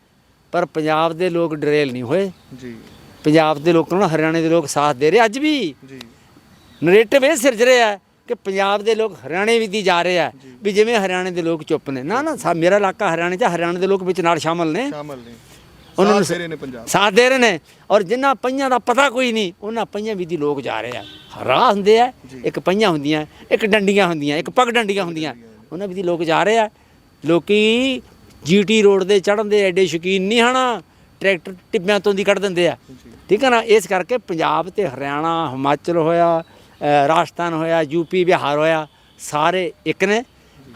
ਪਰ ਪੰਜਾਬ ਦੇ ਲੋਕ ਡਰੇਲ ਨਹੀਂ ਹੋਏ। ਜੀ। ਪੰਜਾਬ ਦੇ ਲੋਕਾਂ ਨੂੰ ਹਰਿਆਣੇ ਦੇ ਲੋਕ ਸਾਥ ਦੇ ਰਹੇ। ਅੱਜ ਵੀ ਜੀ। ਨਰੇਟਿਵ ਇਹ ਸਿਰਜ ਰਿਹਾ ਹੈ ਕਿ ਪੰਜਾਬ ਦੇ ਲੋਕ ਹਰਿਆਣੇ ਵੀ ਦੀ ਜਾ ਰਹੇ ਆ ਵੀ ਜਿਵੇਂ ਹਰਿਆਣੇ ਦੇ ਲੋਕ ਚੁੱਪ ਨੇ। ਨਾ ਨਾ ਸਾ ਮੇਰਾ ਇਲਾਕਾ ਹਰਿਆਣੇ ਚ ਹਰਿਆਣੇ ਦੇ ਲੋਕ ਵਿੱਚ ਨਾਲ ਸ਼ਾਮਲ ਨੇ। ਸ਼ਾਮਲ ਨੇ। ਉਹਨਾਂ ਨੂੰ ਸਾਥ ਦੇ ਰਹੇ ਨੇ ਪੰਜਾਬ। ਸਾਥ ਦੇ ਰਹੇ ਨੇ। ਔਰ ਜਿਨ੍ਹਾਂ ਪਈਆਂ ਦਾ ਪਤਾ ਕੋਈ ਨਹੀਂ ਉਹਨਾਂ ਪਈਆਂ ਵੀ ਦੀ ਲੋਕ ਜਾ ਰਹੇ ਆ। ਰਾਹ ਹੁੰਦੇ ਆ ਇੱਕ ਪਈਆਂ ਹੁੰਦੀਆਂ ਇੱਕ ਡੰਡੀਆਂ ਹੁੰਦੀਆਂ ਇੱਕ ਪੱਗ ਡੰਡੀਆਂ ਹੁੰਦੀਆਂ। ਉਹਨਾਂ ਵੀ ਦੀ ਲੋਕ ਜਾ ਰਹੇ ਆ। ਲੋਕੀ ਜੀਟੀ ਰੋਡ ਦੇ ਚੜਨ ਦੇ ਐਡੇ ਸ਼ੌਕੀਨ ਨਹੀਂ ਹਨਾ। ਟਰੈਕਟਰ ਟਿੱਬਿਆਂ ਤੋਂ ਦੀ ਕੱਢ ਦਿੰਦੇ ਆ। ਠੀਕ ਹੈ ਨਾ? ਇਸ ਕਰਕੇ ਪੰਜਾਬ ਤੇ ਹਰਿਆਣਾ ਹਿਮਾਚਲ ਹੋਇਆ ਰਾਜਸਥਾਨ ਹੋਇਆ ਯੂਪੀ ਬਿਹਾਰ ਹੋਇਆ ਸਾਰੇ ਇੱਕ ਨੇ।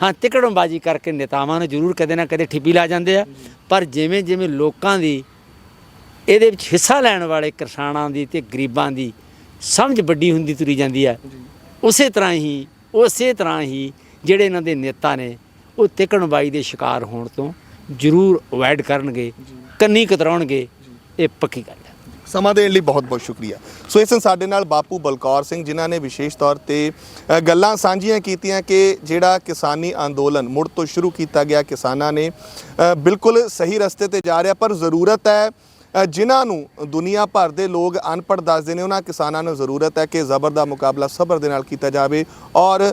ਹਾਂ ਤਿਕੜਮਬਾਜੀ ਕਰਕੇ ਨੇਤਾਵਾਂ ਨੂੰ ਜ਼ਰੂਰ ਕਦੇ ਨਾ ਕਦੇ ਠਿੱਪੀ ਲਾ ਜਾਂਦੇ ਆ। ਪਰ ਜਿਵੇਂ ਜਿਵੇਂ ਲੋਕਾਂ ਦੀ ਇਹਦੇ ਵਿੱਚ ਹਿੱਸਾ ਲੈਣ ਵਾਲੇ ਕਿਸਾਨਾਂ ਦੀ ਤੇ ਗਰੀਬਾਂ ਦੀ ਸਮਝ ਵੱਡੀ ਹੁੰਦੀ ਤੁਰੀ ਜਾਂਦੀ ਹੈ। ਉਸੇ ਤਰ੍ਹਾਂ ਹੀ ਉਸੇ ਤਰ੍ਹਾਂ ਹੀ ਜਿਹੜੇ ਇਹਨਾਂ ਦੇ ਨੇਤਾ ਨੇ ਉਹ ਤਿਕੜਬਾਈ ਦੇ ਸ਼ਿਕਾਰ ਹੋਣ ਤੋਂ ਜ਼ਰੂਰ ਅਵੋਇਡ ਕਰਨਗੇ ਕੰਨੀ ਕਤਰਾਉਣਗੇ ਇਹ ਪੱਕੀ ਗੱਲ ਹੈ। ਸਮਾਂ ਦੇਣ ਲਈ ਬਹੁਤ-ਬਹੁਤ ਸ਼ੁਕਰੀਆ। ਸੋ ਇਸ ਸਾਡੇ ਨਾਲ ਬਾਪੂ ਬਲਕੌਰ ਸਿੰਘ ਜਿਨ੍ਹਾਂ ਨੇ ਵਿਸ਼ੇਸ਼ ਤੌਰ ਤੇ ਗੱਲਾਂ ਸਾਂਝੀਆਂ ਕੀਤੀਆਂ ਕਿ ਜਿਹੜਾ ਕਿਸਾਨੀ ਅੰਦੋਲਨ ਮੁੜ ਤੋਂ ਸ਼ੁਰੂ ਕੀਤਾ ਗਿਆ ਕਿਸਾਨਾਂ ਨੇ ਬਿਲਕੁਲ ਸਹੀ ਰਸਤੇ ਤੇ ਜਾ ਰਿਹਾ ਪਰ ਜ਼ਰੂਰਤ ਹੈ ਜਿਨ੍ਹਾਂ ਨੂੰ ਦੁਨੀਆ ਭਰ ਦੇ ਲੋਕ ਅਨਪੜ੍ਹ ਦੱਸਦੇ ਨੇ, ਉਹਨਾਂ ਕਿਸਾਨਾਂ ਨੂੰ ਜ਼ਰੂਰਤ ਹੈ ਕਿ ਜ਼ਬਰ ਦਾ ਮੁਕਾਬਲਾ ਸਬਰ ਦੇ ਨਾਲ ਕੀਤਾ ਜਾਵੇ ਔਰ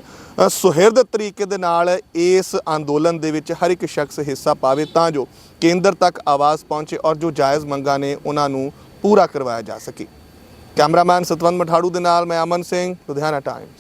ਸੁਹਿਰਦ ਤਰੀਕੇ ਦੇ ਨਾਲ ਇਸ ਅੰਦੋਲਨ ਦੇ ਵਿੱਚ ਹਰ ਇੱਕ ਸ਼ਖਸ ਹਿੱਸਾ ਪਾਵੇ ਤਾਂ ਜੋ ਕੇਂਦਰ ਤੱਕ ਆਵਾਜ਼ ਪਹੁੰਚੇ ਔਰ ਜੋ ਜਾਇਜ਼ ਮੰਗਾਂ ਨੇ, ਉਹਨਾਂ ਨੂੰ ਪੂਰਾ ਕਰਵਾਇਆ ਜਾ ਸਕੇ। ਕੈਮਰਾਮੈਨ ਸਤਵੰਤ ਮਠਾੜੂ ਦੇ ਨਾਲ ਮੈਂ ਅਮਨ ਸਿੰਘ, ਲੁਧਿਆਣਾ ਟਾਈਮ